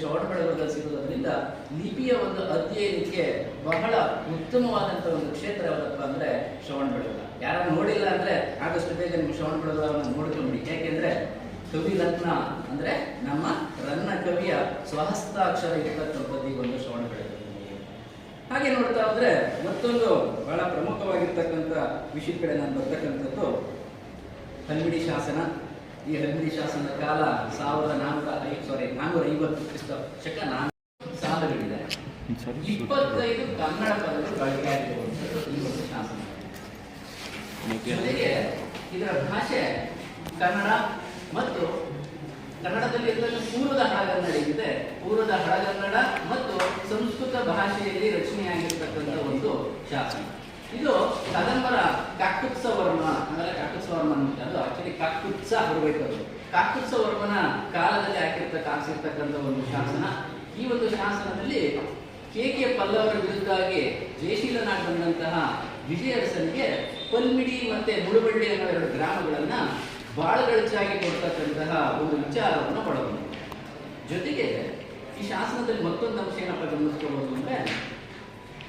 ಶ್ರವಣಬೆಳಗೊಳದಲ್ಲಿ ಸಿಗೋದ್ರಿಂದ ಲಿಪಿಯ ಒಂದು ಅಧ್ಯಯನಕ್ಕೆ ಬಹಳ ಉತ್ತಮವಾದಂತಹ ಒಂದು ಕ್ಷೇತ್ರ ಯಾವುದಪ್ಪ ಅಂದ್ರೆ ಶ್ರವಣಬೆಳಗೊಳ ಯಾರು ನೋಡಿಲ್ಲ ಅಂದ್ರೆ ಆದಷ್ಟು ಬೇಗ ನಿಮ್ಗೆ ಶ್ರವಣಬೆಳಗೊಳವನ್ನು ನೋಡ್ಕೊಂಬಿಡಿ. ಯಾಕೆಂದ್ರೆ ಕವಿ ರತ್ನ ಅಂದ್ರೆ ನಮ್ಮ ರನ್ನ ಕವಿಯ ಸ್ವಹಸ್ತಾಕ್ಷರ ಇರತಕ್ಕಂಥದ್ದು ಈ ಒಂದು ಶ್ರವಣಬೆಳಗೊಳ ಹಾಗೆ ನೋಡ್ತಾ ಹೋದ್ರೆ ಮತ್ತೊಂದು ಬಹಳ ಪ್ರಮುಖವಾಗಿರ್ತಕ್ಕಂಥ ವಿಷಯದ ಕಡೆ ನಾನು ಬರ್ತಕ್ಕಂಥದ್ದು ಕನ್ನಡಿ ಶಾಸನ. ಈ ಹಂದಿ ಶಾಸನದ ಕಾಲ ಸಾವಿರದ ನಾನ್ನೂರ ಐದು ಸಾರಿ ನಾನ್ನೂರ ಐವತ್ತು ಕ್ರಿಸ್ತ ಶಕ ನಾನ್ನೂರು ಸಾಲುಗಳಿದೆ ಇಪ್ಪತ್ತೈದು ಕನ್ನಡ ಪದಗಳು ಈ ಶಾಸನ ಜೊತೆಗೆ ಇದರ ಭಾಷೆ ಕನ್ನಡ ಮತ್ತು ಕನ್ನಡದಲ್ಲಿ ಇದರಲ್ಲಿ ಪೂರ್ವದ ಹಳಗನ್ನಡ ಇದೆ. ಪೂರ್ವದ ಹಳಗನ್ನಡ ಮತ್ತು ಸಂಸ್ಕೃತ ಭಾಷೆಯಲ್ಲಿ ರಚನೆಯಾಗಿರ್ತಕ್ಕಂಥ ಒಂದು ಶಾಸನ. ಇದು ಕದಂಬರ ಕಾಕುತ್ಸ ವರ್ಮ ಅಂದ್ರೆ ಕಾಕುತ್ಸ ವರ್ಮ ಅಂತ ಅದು ಆಕ್ಚುಲಿ ಕಾಕುತ್ಸ ಬರಬೇಕು ಅದು. ಕಾಕುತ್ಸ ವರ್ಮನ ಕಾಲದಲ್ಲಿ ಹಾಕಿರ್ತಕ್ಕ ಹಾಕಿರ್ತಕ್ಕಂಥ ಒಂದು ಶಾಸನ. ಈ ಒಂದು ಶಾಸನದಲ್ಲಿ ಕೆ. ಕೆ. ಪಲ್ಲವರ ವಿರುದ್ಧವಾಗಿ ಜಯಶೀಲನಾಗಿ ಬಂದಂತಹ ವಿಜಯರಸನಿಗೆ ಪಲ್ಮಿಡಿ ಮತ್ತೆ ಮುಳುಬಳ್ಳಿ ಅನ್ನೋ ಎರಡು ಗ್ರಾಮಗಳನ್ನ ಬಾಳಗಳಚಾಗಿ ಕೊಡ್ತಕ್ಕಂತಹ ಒಂದು ವಿಚಾರವನ್ನು ಒಳಗೊಂಡು ಜೊತೆಗೆ ಈ ಶಾಸನದಲ್ಲಿ ಮತ್ತೊಂದು ಅಂಶ ಏನಪ್ಪ ಗಮನಿಸ್ಕೋಬಹುದು ಅಂದ್ರೆ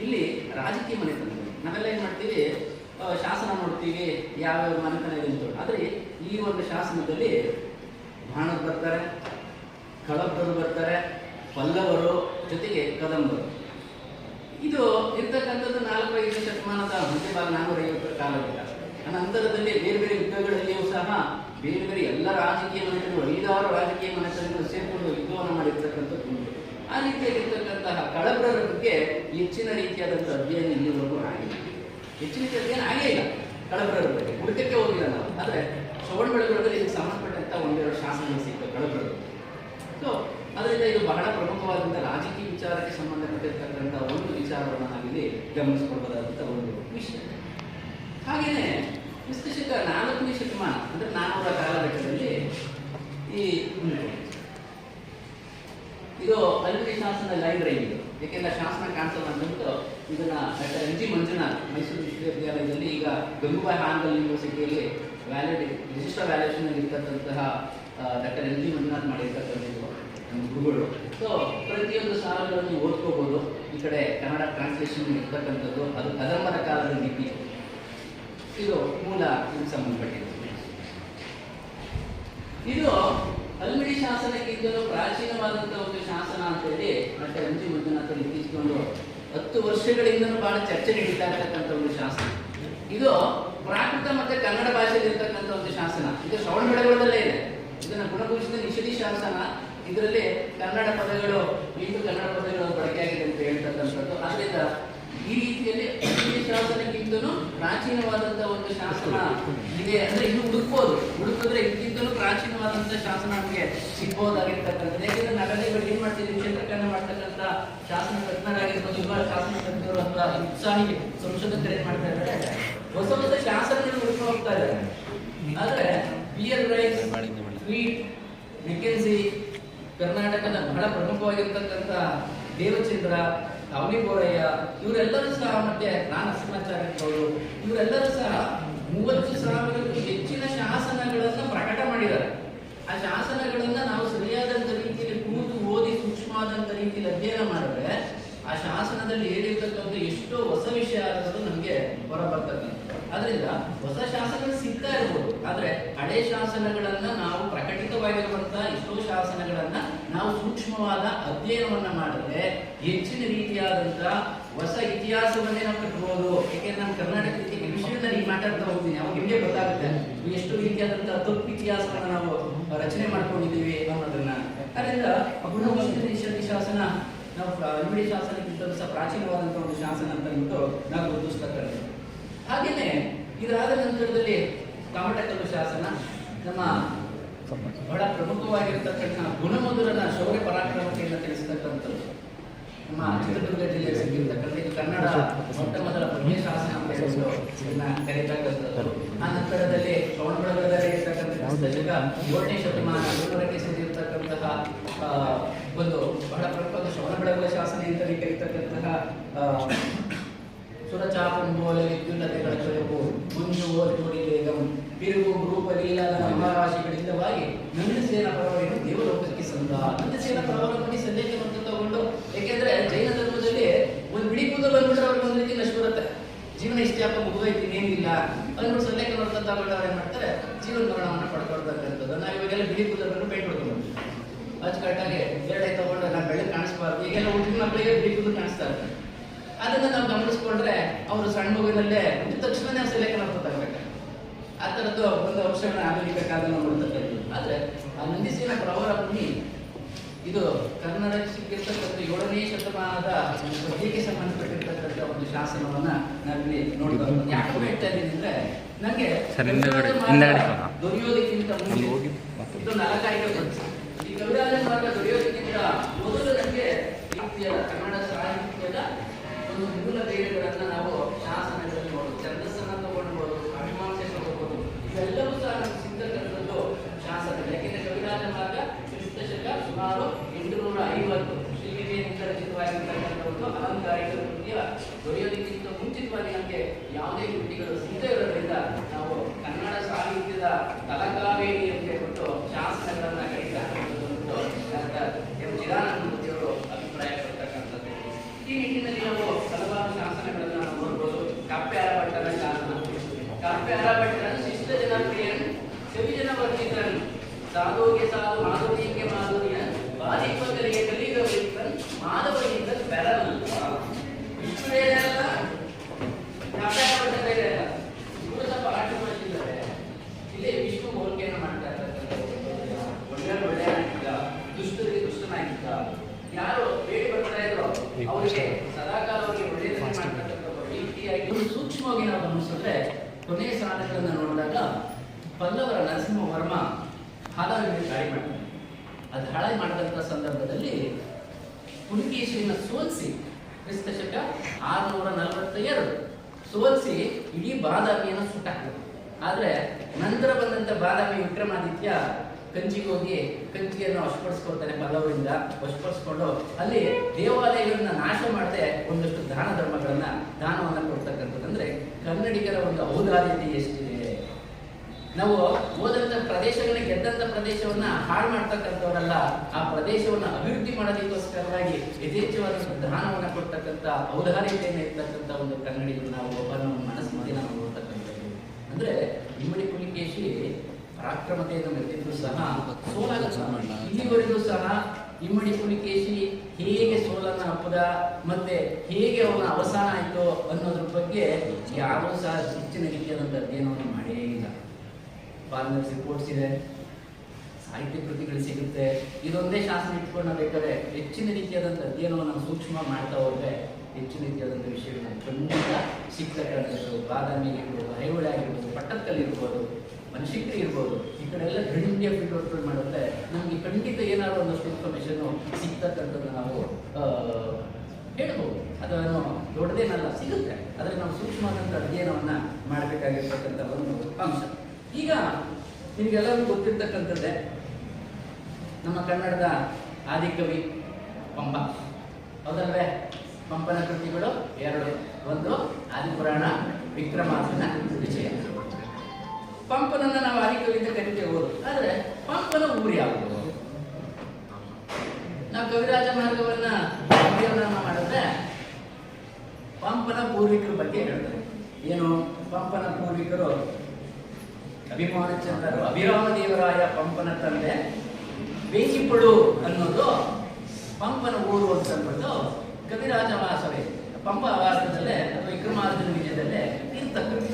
ಇಲ್ಲಿ ರಾಜಕೀಯ ಮನೆತನ ನಾವೆಲ್ಲ ಏನ್ ಮಾಡ್ತೀವಿ? ಶಾಸನ ನೋಡ್ತೀವಿ ಯಾವ್ಯಾವ ಮನೆತನ ಇದೆ ಅಂತ ಆದ್ರೆ ಈ ಒಂದು ಶಾಸನದಲ್ಲಿ ಬಾಣದ್ ಬರ್ತಾರೆ ಕಳಬ್ಬರು ಬರ್ತಾರೆ, ಪಲ್ಲವರು, ಜೊತೆಗೆ ಕದಂಬರು. ಇದು ಇರ್ತಕ್ಕಂಥದ್ದು ನಾಲ್ಕು ಐದು ಶತಮಾನದ ಮಧ್ಯಭಾಗ ನಾನ್ನೂರ ಐವತ್ತರ ಕಾಲದಿಂದ ಅನಂತರದಲ್ಲಿ ಬೇರೆ ಬೇರೆ ಯುದ್ಧಗಳಲ್ಲಿಯೂ ಸಹ ಬೇರೆ ಬೇರೆ ಎಲ್ಲ ರಾಜಕೀಯ ಮನೆತನಗಳು, ಐದಾರು ರಾಜಕೀಯ ಮನೆತನಗಳು ಸೇರಿಕೊಂಡು ಯುದ್ಧವನ್ನು ಮಾಡಿರ್ತಕ್ಕಂಥದ್ದು ಆ ರೀತಿಯಾಗಿರ್ತಕ್ಕಂತಹ ಕಳಬ್ರರ ಬಗ್ಗೆ ಹೆಚ್ಚಿನ ರೀತಿಯಾದಂಥ ಅಧ್ಯಯನ ಇಲ್ಲಿವರೆಗೂ ಆಗಿಲ್ಲ. ಹೆಚ್ಚಿನ ಅಧ್ಯಯನ ಆಗೇ ಇಲ್ಲ. ಕಳಬ್ರ ಬಗ್ಗೆ. ಹುಡುಕಕ್ಕೆ ಹೋಗಿಲ್ಲ ನಾವು. ಆದರೆ ಶ್ರವಣ ಬೆಳಗೊಳದಲ್ಲಿ ಇದಕ್ಕೆ ಸಂಬಂಧಪಟ್ಟಂತ ಒಂದೆರಡು ಶಾಸನ ಸಿಗ್ತವೆ ಕಳಬ್ರ ಸೊ ಅದರಿಂದ ಇದು ಬಹಳ ಪ್ರಮುಖವಾದಂಥ ರಾಜಕೀಯ ವಿಚಾರಕ್ಕೆ ಸಂಬಂಧಪಟ್ಟಿರ್ತಕ್ಕಂಥ ಒಂದು ವಿಚಾರವನ್ನು ನಾವಿಲ್ಲಿ ಗಮನಿಸ್ಕೊಳ್ಬಹುದಾದಂಥ ಒಂದು ವಿಷಯ. ಹಾಗೇನೆ ವಿಶ್ಲೇಷಕ ನಾಲ್ಕನೇ ಶತಮಾನ, ಅಂದ್ರೆ ನಾನ್ನೂರ ಕಾಲಘಟ್ಟದಲ್ಲಿ ಈ ಇದು ಅಲ್ಲಿ ಶಾಸನ ಲೈಬ್ರರಿ ಇದು. ಏಕೆಂದರೆ ಶಾಸನ ಕಾಣಿಸಲ್ಲ ಅಂದ್ಬಿಟ್ಟು ಇದನ್ನ doctor N G Manjunath Mysuru ವಿಶ್ವವಿದ್ಯಾಲಯದಲ್ಲಿ ಈಗ ಗಂಗೂಬಾಯಿ ಹಾನ್ಗಲ್ ಯೂನಿವರ್ಸಿಟಿಯಲ್ಲಿ ವ್ಯಾಲಿಡ್ ರಿಜಿಸ್ಟರ್ ವ್ಯಾಲ್ಯೂಷನ್ ಇರ್ತಕ್ಕಂತಹ ಡಾಕ್ಟರ್ ಎನ್ ಜಿ ಮಂಜುನಾಥ್ ಮಾಡಿರ್ತಕ್ಕಂಥದ್ದು ನಮ್ಮ ಗುರುಗಳು. ಸೊ ಪ್ರತಿಯೊಂದು ಸಾಲಗಳನ್ನು ಓದ್ಕೋಬಹುದು ಈ ಕಡೆ ಕನ್ನಡ ಟ್ರಾನ್ಸ್ಲೇಷನ್ ಇರ್ತಕ್ಕಂಥದ್ದು, ಅದು ಕದಂಬರ ಕಾಲದ ಲಿಪಿ. ಇದು ಮೂಲ ಇದಕ್ಕೆ ಸಂಬಂಧಪಟ್ಟಿದೆ ಇದು ಅಲ್ಮಿಡಿ ಶಾಸನಕ್ಕಿಂತಲೂ ಪ್ರಾಚೀನವಾದಂತಹ ಒಂದು ಶಾಸನ ಅಂತ ಹೇಳಿ ಡಾಕ್ಟರ್ ಎಂ ಜಿ ಮಂಜುನಾಥ್ ಲಿಖಿಸಿಕೊಂಡು ಹತ್ತು ವರ್ಷಗಳಿಂದಲೂ ಬಹಳ ಚರ್ಚೆ ನಡೀತಾ ಇರತಕ್ಕಂಥ ಒಂದು ಶಾಸನ. ಇದು ಪ್ರಾಕೃತ ಮತ್ತೆ ಕನ್ನಡ ಭಾಷೆಯಲ್ಲಿ ಇರ್ತಕ್ಕಂಥ ಒಂದು ಶಾಸನ. ಇದು ಶ್ರವಣ ಬೆಳಗೊಳದಲ್ಲೇ ಇದೆ. ಇದನ್ನು ಗುಣಭೂಷಿತ ನಿಷಿಧಿ ಶಾಸನ. ಇದರಲ್ಲಿ ಕನ್ನಡ ಪದಗಳು ಇಂದು ಕನ್ನಡ ಪದಗಳು ಬಳಕೆಯಾಗಿದೆ ಅಂತ ಹೇಳ್ತಕ್ಕಂಥದ್ದು. ಅದರಿಂದ ಈ ರೀತಿಯಲ್ಲಿ ಅಲ್ಮಿಡಿ ಶಾಸನಕ್ಕಿಂತಲೂ ಪ್ರಾಚೀನವಾದಂತಹ ಒಂದು ಶಾಸನ ಇದೆ. ಅಂದ್ರೆ ಇನ್ನು ಹುಡುಕ್ಬೋದು. ಹುಡುಕಿದ್ರೆ ಇದಕ್ಕಿಂತಲೂ ಪ್ರಾಚೀನವಾದಂತಹ ಶಾಸನ ನಮಗೆ ಸಿಗ್ಬೋದಾಗಿರ್ತಕ್ಕಂಥದ್ದು ಯಾಕಂದ್ರೆ ನಗರಗಳು ಏನ್ ಮಾಡ್ತೀವಿ ಚಿತ್ರಕರಣ ಮಾಡ್ತಕ್ಕಂಥ ಶಾಸನ ತಜ್ಞರಾಗಿರ್ಬೋದು ಶಾಸನ ತಜ್ಞರು ಅಥವಾ ಉತ್ಸಾಹಿ ಸಂಶೋಧಕರು ಏನ್ ಮಾಡ್ತಾ ಇದ್ದಾರೆ? ಹೊಸ ಹೊಸ ಶಾಸನಗಳು ಹುಡುಕ ಹೋಗ್ತಾ ಇದ್ದಾರೆ. ಆದ್ರೆ ಬಿ ಎಲ್ ರೈಸ್ ಸ್ವೀಟ್ ಮೆಕೆನ್ಸಿ ಕರ್ನಾಟಕದ ಬಹಳ ಪ್ರಮುಖವಾಗಿರ್ತಕ್ಕಂಥ ದೇವಚಂದ್ರ ಅವನಿ ಇವರೆಲ್ಲರೂ ಸಹ ಮತ್ತೆ ನಾನು ನರಸಿಂಹಾಚಾರ್ಯವರು ಇವರೆಲ್ಲರೂ ಸಹ ಮೂವತ್ತು ಸಾವಿರಕ್ಕೂ ಹೆಚ್ಚಿನ ಶಾಸನಗಳನ್ನು ಪ್ರಕಟ ಮಾಡಿದ್ದಾರೆ. ಆ ಶಾಸನಗಳನ್ನ ನಾವು ಸರಿಯಾದಂತ ರೀತಿಯಲ್ಲಿ ಕೂತು ಓದಿ ಸೂಕ್ಷ್ಮವಾದಂತ ರೀತಿಯಲ್ಲಿ ಅಧ್ಯಯನ ಮಾಡಿದ್ರೆ ಆ ಶಾಸನದಲ್ಲಿ ಹೇಳಿರ್ತಕ್ಕಂಥ ಎಷ್ಟೋ ಹೊಸ ವಿಷಯ ಅನ್ನೋದು ನಮಗೆ ಹೊರಬರ್ತಕ್ಕಂಥ ಅದರಿಂದ ಹೊಸ ಶಾಸನಗಳು ಸಿಗ್ತಾ ಇರ್ಬೋದು, ಆದ್ರೆ ಹಳೆ ಶಾಸನಗಳನ್ನ ನಾವು ಪ್ರಕಟಿತವಾಗಿರುವಂತಹ ಎಷ್ಟೋ ಶಾಸನಗಳನ್ನ ನಾವು ಸೂಕ್ಷ್ಮವಾದ ಅಧ್ಯಯನವನ್ನ ಮಾಡಿದ್ರೆ ಹೆಚ್ಚಿನ ರೀತಿಯಾದಂತಹ ಹೊಸ ಇತಿಹಾಸವನ್ನೇ ನಾವು ಕಟ್ಬೋದು. ಯಾಕೆಂದ್ರೆ ನಮ್ಮ ಕರ್ನಾಟಕಕ್ಕೆ ವಿಷಯದಲ್ಲಿ ಮಾತಾಡ್ತಾ ಹೋಗ್ತೀನಿ. ಅವಾಗ ನಿಮಗೆ ಗೊತ್ತಾಗುತ್ತೆ? ಎಷ್ಟು ರೀತಿಯಾದಂತಹ ತಪ್ಪು ಇತಿಹಾಸವನ್ನು ನಾವು ರಚನೆ ಮಾಡ್ಕೊಂಡಿದ್ದೀವಿ ಅನ್ನೋದನ್ನ. ಅದರಿಂದ ಗುಣವಂತ ನಿಷೇಧಿ ಶಾಸನ, ನಾವು ಹಿಂಬಳಿ ಶಾಸನಕ್ಕಿಂತ ಸಹ ಪ್ರಾಚೀನವಾದಂತಹ ಒಂದು ಶಾಸನ ಅಂತ ಅಂದ್ಬಿಟ್ಟು ನಾವು ಗುರುತಿಸ್ತಕ್ಕಂಥದ್ದು ಹಾಗೆಯೇ ಇದಾದ ನಂತರದಲ್ಲಿ ಕಮಟಕಲ್ಲು ಶಾಸನ, ನಮ್ಮ ಬಹಳ ಪ್ರಮುಖವಾಗಿರ್ತಕ್ಕಂಥ ಗುಣಮಧುರನ ಶೌರ್ಯ ಪರಾಕ್ರಮತೆಯನ್ನು ತಿಳಿಸತಕ್ಕಂಥದ್ದು. ನಮ್ಮ ಚಿತ್ರದುರ್ಗ ಜಿಲ್ಲೆಯ ಇದು ಕನ್ನಡ ಮೊಟ್ಟ ಮೊದಲ ಪುಣ್ಯ ಶಾಸನ ಅಂತ ಹೇಳ್ಬಿಟ್ಟು ಕರೀತಕ್ಕಂಥದ್ದು. ಆ ನಂತರದಲ್ಲಿ ಶ್ರವಣಬೆಳಗೊಳದಲ್ಲಿ ಇರ್ತಕ್ಕಂಥ ಏಳನೇ ಶತಮಾನ ಏಳರಕ್ಕೆ ಸೇರಿರ್ತಕ್ಕಂತಹ ಒಂದು ಬಹಳ ಪ್ರಮುಖ ಶ್ರವಣಬೆಳಗೊಳ ಶಾಸನ ಅಂತಲೇ ಕರೀತಕ್ಕಂತಹ ಆ, ಸುರಚಾಪಂ ಬಿರುಗು ರೂಪ ಲೀಲಾದ ಮಹಾರಾಶಿಗಳಿಂದವಾಗಿ ನಂದಸೇನ ಪರ್ವವನ್ನು ದೇವಲೋಕಕ್ಕೆ ಸಂದ ನಂದಸೇನ ಪರ್ವವನ್ನು ಅಂತ ತಗೊಂಡು ಯಾಕೆಂದ್ರೆ ಜೈನ ಧರ್ಮದಲ್ಲಿ ಒಂದು ಬಿಡಿ ಕೂದಲು ಬಂದ್ಬಿಟ್ರೆ ಅವ್ರಿಗೆ ಒಂದು ರೀತಿ ಬರುತ್ತೆ. ಜೀವನ ಇಷ್ಟ್ಯಾಪ ಮುಗಿದೋಯ್ತು ಇನ್ನೇನಿಲ್ಲ ಅದನ್ನು ಸಂದೇಶ ಅಂತ ತಗೊಂಡವ್ರು ಏನ್ ಮಾಡ್ತಾರೆ? ಜೀವನ ಮರಣವನ್ನು ಪಡ್ಕೊಳ್ತಕ್ಕಂಥದ್ದು. ನಾವು ಇವಾಗೆಲ್ಲ ಬಿಡಿ ಕೂದಲನ್ನು ಪೇಂಟ್ ಹೊಡ್ಕೊಂಡು ಅಚ್ಚುಕಟ್ಟಾಗಿ ಎರಡೇ ತಗೊಂಡು ನಾನು ಬೆಳಗ್ಗೆ ಕಾಣಿಸ್ಬಾರ್ದು. ಈಗೆಲ್ಲ ಹುಡುಗಿನ ಮಕ್ಕಳಿಗೆ ಬಿಡಿ ಕೂದಲು ಕಾಣಿಸ್ತಾ ಇರ್ತಾರೆ ಅದನ್ನ ನಾವು ಗಮನಿಸ್ಕೊಂಡ್ರೆ ಅವರು ಸಣ್ಣ ಮಗುವಿನಲ್ಲೇ ತಕ್ಷಣ ನಾವು ಸೆಲೆಕ್ಟ್ ಮಾಡ್ತಾ ಆ ಥರದ್ದು ಒಂದು ಅಂಶಗಳನ್ನ ಆಧುನಿಕ ಕಾಲದಲ್ಲಿ ನೋಡ್ತಕ್ಕಂಥದ್ದು ಆದ್ರೆ ಆ ನಂದಿಸಿನ ಪ್ರವರ ಭೂಮಿ ಇದು ಕನ್ನಡ ಸಿಕ್ಕಿರ್ತಕ್ಕಂಥ ಏಳನೇ ಶತಮಾನದ ಪದ್ಯಕ್ಕೆ ಸಂಬಂಧಪಟ್ಟಿರ್ತಕ್ಕಂಥ ಒಂದು ಶಾಸನವನ್ನ ನಾವಿಲ್ಲಿ ನೋಡ್ತಾ ಯಾಕೆ ಹೇಳ್ತಾ ಇದ್ದೀನಿ ಅಂದ್ರೆ ನಂಗೆ ಸರ್, ಹಿಂದೆಗಡೆ- ಕವಿರಾಜ ಹಿಂದೆಗಡೆ ಮಾರ್ಗ ದೊರೆಯೋದಕ್ಕಿಂತ ಮುಂಚೆ ಇದು ನಾಲ್ಕಾಯ್ಕೆ ಬಂತು. ಈ ಕವಿರಾಜ ಮಾರ್ಗ ದೊರೆಯೋದಕ್ಕಿಂತ ಮೊದಲು ನನಗೆ ರೀತಿಯ ಕನ್ನಡ ಸಾಹಿತ್ಯದ ಒಂದು ಮೂಲ ಬೇರುಗಳನ್ನು ನಾವು ಶಾಸನಗಳಲ್ಲಿ ನೋಡೋದು ಇವೆಲ್ಲವೂ ಸಹ ನಮ್ಗೆ ಸಿಗ್ತಕ್ಕಂಥದ್ದು ಶಾಸನ ಯಾಕೆಂದ್ರೆ ಕವಿರಾಜ ಮಾರ್ಗ ಕ್ರಿಸ್ತ ಶಕ ಸುಮಾರು ಎಂಟುನೂರ ಐವತ್ತು ಶ್ರೀವಿಜಯನಿಂದ ರಚಿತವಾಗಿರ್ತಕ್ಕಂಥ ಒಂದು ಅಲಂಕಾರಿಕ ಕೃತಿಯ ದೊರೆಯೋದಕ್ಕಿಂತ ಮುಂಚಿತವಾಗಿ ನಮಗೆ ಯಾವುದೇ ಕೃತಿಗಳು ಸಿಗದೇ ಇರೋದ್ರಿಂದ ನಾವು ಕನ್ನಡ ಸಾಹಿತ್ಯದ ತಲಕಾವೇರಿ साधु के साधु माधुरी ಸೋಲಿಸಿ ಇಡೀ ಬಾದಾಮಿಯನ್ನು ಸುಟ್ಟಾಕಿದ್ರು ಆದ್ರೆ ನಂತರ ಬಂದಂತ ಬಾದಾಮಿ ವಿಕ್ರಮಾದಿತ್ಯ ಕಂಚಿಗೆ ಹೋಗಿ ಕಂಚಿಯನ್ನು ವಶಪಡಿಸ್ಕೊಳ್ತಾನೆ ಪಲ್ಲವರಿಂದ ವಶಪಡಿಸ್ಕೊಂಡು ಅಲ್ಲಿ ದೇವಾಲಯಗಳನ್ನ ನಾಶ ಮಾಡದೆ ಒಂದಷ್ಟು ದಾನ ಧರ್ಮಗಳನ್ನ ದಾನವನ್ನ ಕೊಡ್ತಕ್ಕಂಥದ್ದು. ಅಂದ್ರೆ ಕನ್ನಡಿಗರ ಒಂದು ಔದಾರ್ಯತೆ ಎಷ್ಟಿದೆ? ನಾವು ಹೋದಂತ ಪ್ರದೇಶಗಳನ್ನ, ಗೆದ್ದಂತ ಪ್ರದೇಶವನ್ನ ಹಾಳು ಮಾಡ್ತಕ್ಕಂಥವರಲ್ಲ, ಆ ಪ್ರದೇಶವನ್ನ ಅಭಿವೃದ್ಧಿ ಮಾಡೋದಕ್ಕೋಸ್ಕರವಾಗಿ ಯಥೇಚ್ಛವಾದ ದಾನವನ್ನ ಕೊಡ್ತಕ್ಕಂಥ ಔದಾರ್ಯತೆಯನ್ನು ಇರ್ತಕ್ಕಂಥ ಒಂದು ಕನ್ನಡಿಗರು ನಾವು ಒಬ್ಬ ನಮ್ಮ ಮನಸ್ಸಿನಲ್ಲಿ ನಾವು ನೋಡ್ತಕ್ಕಂಥದ್ದು. ಅಂದ್ರೆ ಇಮ್ಮಡಿ ಪುಲಿಕೇಶಿ ಪರಾಕ್ರಮತೆಯನ್ನು ಮೆರೆದಿದ್ರು ಸಹ ಸೋಲಾಗ ಇಲ್ಲಿವರೆಗೂ ಸಹ ಇಮ್ಮಡಿ ಪುಲಿಕೇಶಿ ಹೇಗೆ ಸೋಲನ್ನ ಹಬ್ಬದ ಮತ್ತೆ ಹೇಗೆ ಅವನ ಅವಸಾನ ಆಯಿತು ಅನ್ನೋದ್ರ ಬಗ್ಗೆ ಯಾರೂ ಸಹ ಹೆಚ್ಚಿನ ರೀತಿಯಾದಂಥ ಅಧ್ಯಯನವನ್ನು ಮಾಡೇ ಇಲ್ಲ. ಫಾರ್ಮರ್ಸ್ ರಿಪೋರ್ಟ್ಸ್ ಇದೆ, ಸಾಹಿತ್ಯ ಕೃತಿಗಳು ಸಿಗುತ್ತೆ. ಇದೊಂದೇ ಶಾಸನ ಇಟ್ಕೊಂಡು ಬೇಕಾದ್ರೆ ಹೆಚ್ಚಿನ ರೀತಿಯಾದಂಥ ಅಧ್ಯಯನವನ್ನು ಸೂಕ್ಷ್ಮ ಮಾಡ್ತಾ ಹೋದ್ರೆ ಹೆಚ್ಚಿನ ರೀತಿಯಾದಂಥ ವಿಷಯಗಳನ್ನ ಖಂಡಿತ ಸಿಗ್ತಕ್ಕಂಥದ್ದು ಬಾದಾಮಿ ಇರ್ಬೋದು ಐಹೊಳೆ ಆಗಿರ್ಬೋದು ಪಟ್ಟದಕಲ್ಲಿ ಇರ್ಬೋದು ಮನಶಿಕ್ರಿ ಇರ್ಬೋದು, ಈ ಕಡೆ ಎಲ್ಲ ಗಡಿಂಡಿಯ ಫೀಲ್ಡ್ ಮಾಡುತ್ತೆ. ಮಾಡಿದ್ರೆ ನಮಗೆ ಖಂಡಿತ ಏನಾದರೂ ಒಂದಷ್ಟು ಇನ್ಫಾರ್ಮೇಶನ್ ಸಿಗ್ತಕ್ಕಂಥದ್ದು ನಾವು ಹೇಳ್ಬೋದು. ಅದನ್ನು ದೊಡ್ಡದೇನಲ್ಲ, ಸಿಗುತ್ತೆ. ಆದರೆ ನಾವು ಸೂಕ್ಷ್ಮವಾದಂಥ ಅಧ್ಯಯನವನ್ನು ಮಾಡಬೇಕಾಗಿರ್ತಕ್ಕಂಥ ಒಂದು ಅಂಶ. ಈಗ ನಿಮಗೆಲ್ಲರಿಗೂ ಗೊತ್ತಿರ್ತಕ್ಕಂಥದ್ದೇ ನಮ್ಮ ಕನ್ನಡದ ಆದಿಕವಿ ಪಂಪ. ಹೌದಲ್ವೇ? ಪಂಪನ ಕೃತಿಗಳು ಎರಡು. ಒಂದು ಆದಿಪುರಾಣ ವಿಕ್ರಮಾಸನ ವಿಜಯ. ಪಂಪನನ್ನ ನಾವು ಆದಿಕವಿ ಅಂತ ಕರಿತೇವೆ ಆದ್ರೆ ಪಂಪನ ಊರು ಯಾವುದು? ನಾವು ಕವಿರಾಜ ಮಾರ್ಗವನ್ನ ಅಧ್ಯಯನ ಮಾಡಿದ್ರೆ ಪಂಪನ ಪೂರ್ವಿಕರ ಬಗ್ಗೆ ಹೇಳ್ತಾರೆ. ಏನು? ಪಂಪನ ಪೂರ್ವಿಕರು ಅಭಿಮಾನ ಚಂದ್ರರು ಅಭಿರಾಮ ದೇವರಾಯ ಪಂಪನ ತಂದೆ. ಬೇಕಿಪಡು ಅನ್ನೋದು ಪಂಪನ ಊರು ಅಂತಂದ್ಬಿಟ್ಟು ಕವಿರಾಜ ವಾಸವೇ ಪಂಪ ವಾಸದಲ್ಲೇ ಅಥವಾ ವಿಕ್ರಮಾರ್ಜುನ ವಿಜಯದಲ್ಲೇ ಇರ್ತಕ್ಕಂಥ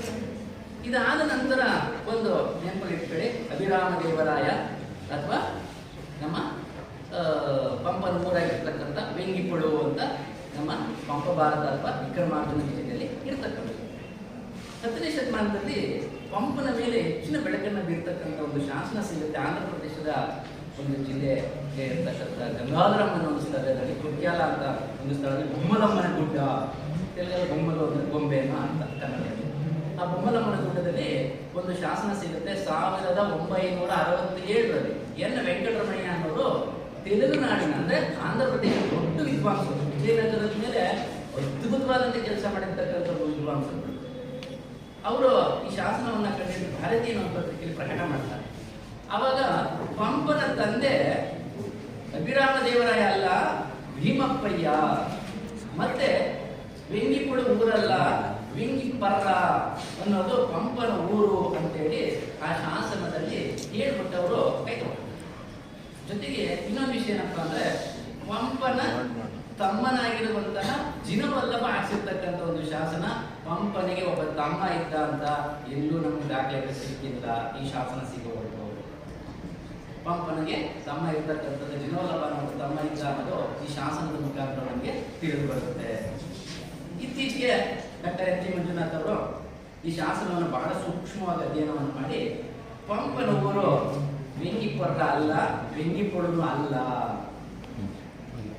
ಇದಾದ ನಂತರ ಒಂದು ನೆನಪಿಟ್ಕೊಳ್ಳಿ ಅಭಿರಾಮ ದೇವರಾಯ ಅಥವಾ ನಮ್ಮ ಪಂಪನ ಊರಾಗಿರ್ತಕ್ಕಂಥ ವೆಂಗಿಪಡು ಅಂತ ನಮ್ಮ ಪಂಪ ಭಾರತ ಅಥವಾ ವಿಕ್ರಮಾರ್ಜುನ ವಿಜಯದಲ್ಲಿ ಇರ್ತಕ್ಕಂಥದ್ದು ಹತ್ತನೇ ಶತಮಾನದಲ್ಲಿ ಪಂಪನ ಮೇಲೆ ಹೆಚ್ಚಿನ ಬೆಳಕನ್ನು ಬೀರ್ತಕ್ಕಂಥ ಒಂದು ಶಾಸನ ಸಿಗುತ್ತೆ ಆಂಧ್ರ ಪ್ರದೇಶದ ಒಂದು ಜಿಲ್ಲೆ ಇರ್ತಕ್ಕಂಥ ಗಂಗಾಧರಮ್ಮನ ಒಂದು ಸ್ಥಳದಲ್ಲಿ ಕುಟ್ಯಾಲ ಅಂತ ಒಂದು ಸ್ಥಳದಲ್ಲಿ ಬೊಮ್ಮಲಮ್ಮನ ಗುಡ್ಡ. ತೆಲುಗಲ್ಲಿ ಬೊಮ್ಮಲು ಗೊಂಬೆ ಗೊಂಬೆನೋ ಅಂತ ಕನ್ನಡದಲ್ಲಿ ಆ ಬೊಮ್ಮಲಮ್ಮನ ಗುಡ್ಡದಲ್ಲಿ ಒಂದು ಶಾಸನ ಸಿಗುತ್ತೆ ಸಾವಿರದ ಒಂಬೈನೂರ ಅರವತ್ತೇಳರಲ್ಲಿ. ಎನ್ ವೆಂಕಟರಮಣಯ್ಯ ಅನ್ನೋರು ತೆಲುಗು ನಾಡಿನ ಅಂದ್ರೆ ಆಂಧ್ರ ಪ್ರದೇಶದ ದೊಡ್ಡ ವಿದ್ವಾಂಸರು. ವಿಜಯನಗರದ ಮೇಲೆ ಅದ್ಭುತವಾದಂತೆ ಕೆಲಸ ಮಾಡಿರ್ತಕ್ಕಂಥ ವಿದ್ವಾಂಸರು. ಅವರು ಈ ಶಾಸನವನ್ನು ಕಂಡಿದ್ದು ಭಾರತೀಯ ಪತ್ರಿಕೆಯಲ್ಲಿ ಪ್ರಕಟ ಮಾಡ್ತಾರೆ. ಅವಾಗ ಪಂಪನ ತಂದೆ ಅಭಿರಾಮ ದೇವರಾಯ ಅಲ್ಲ, ಭೀಮಪ್ಪಯ್ಯ. ಮತ್ತೆ ವೆಂಗಿಪುಳು ಊರಲ್ಲ, ವೆಂಗಿಪರ್ರ ಅನ್ನೋದು ಪಂಪನ ಊರು ಅಂತೇಳಿ ಆ ಶಾಸನದಲ್ಲಿ ಹೇಳ್ಬಿಟ್ಟವರು ಕೈಗೊಂಡ್ರು ಜೊತೆಗೆ ಇನ್ನೊಂದು ವಿಷಯ ಏನಪ್ಪ ಅಂದ್ರೆ, ಪಂಪನ ತಮ್ಮನಾಗಿರುವಂತಹ ಜಿನವಲ್ಲಭ ಆಗಿರ್ತಕ್ಕಂಥ ಒಂದು ಶಾಸನ ಪಂಪನಿಗೆ ಒಬ್ಬ ತಮ್ಮ ಇದ್ದ ಅಂತ ಎಲ್ಲೂ ನಮ್ಗೆ ದಾಖಲೆ ಸಿಕ್ಕಿಲ್ಲ, ಈ ಶಾಸನ ಸಿಗೋವರೆಗೂ. ಪಂಪನಿಗೆ ತಮ್ಮ ಇರ್ತಕ್ಕಂಥದ್ದು ಜಿನವಲ್ಲಭ ಅನ್ನೋ ತಮ್ಮ ಇದ್ದ ಅನ್ನೋದು ಈ ಶಾಸನದ ಮುಖಾಂತರ ನಮಗೆ ತಿಳಿದು ಬರುತ್ತೆ ಇತ್ತೀಚೆಗೆ ಡಾಕ್ಟರ್ ಎನ್ ಜಿ ಮಂಜುನಾಥ್ ಅವರು ಈ ಶಾಸನವನ್ನು ಬಹಳ ಸೂಕ್ಷ್ಮವಾದ ಅಧ್ಯಯನವನ್ನು ಮಾಡಿ ಪಂಪನ ಊರು ವೆಂಗಿಪೊರ್ರ ಅಲ್ಲ ವೆಂಗಿಪೊಳನು ಅಲ್ಲ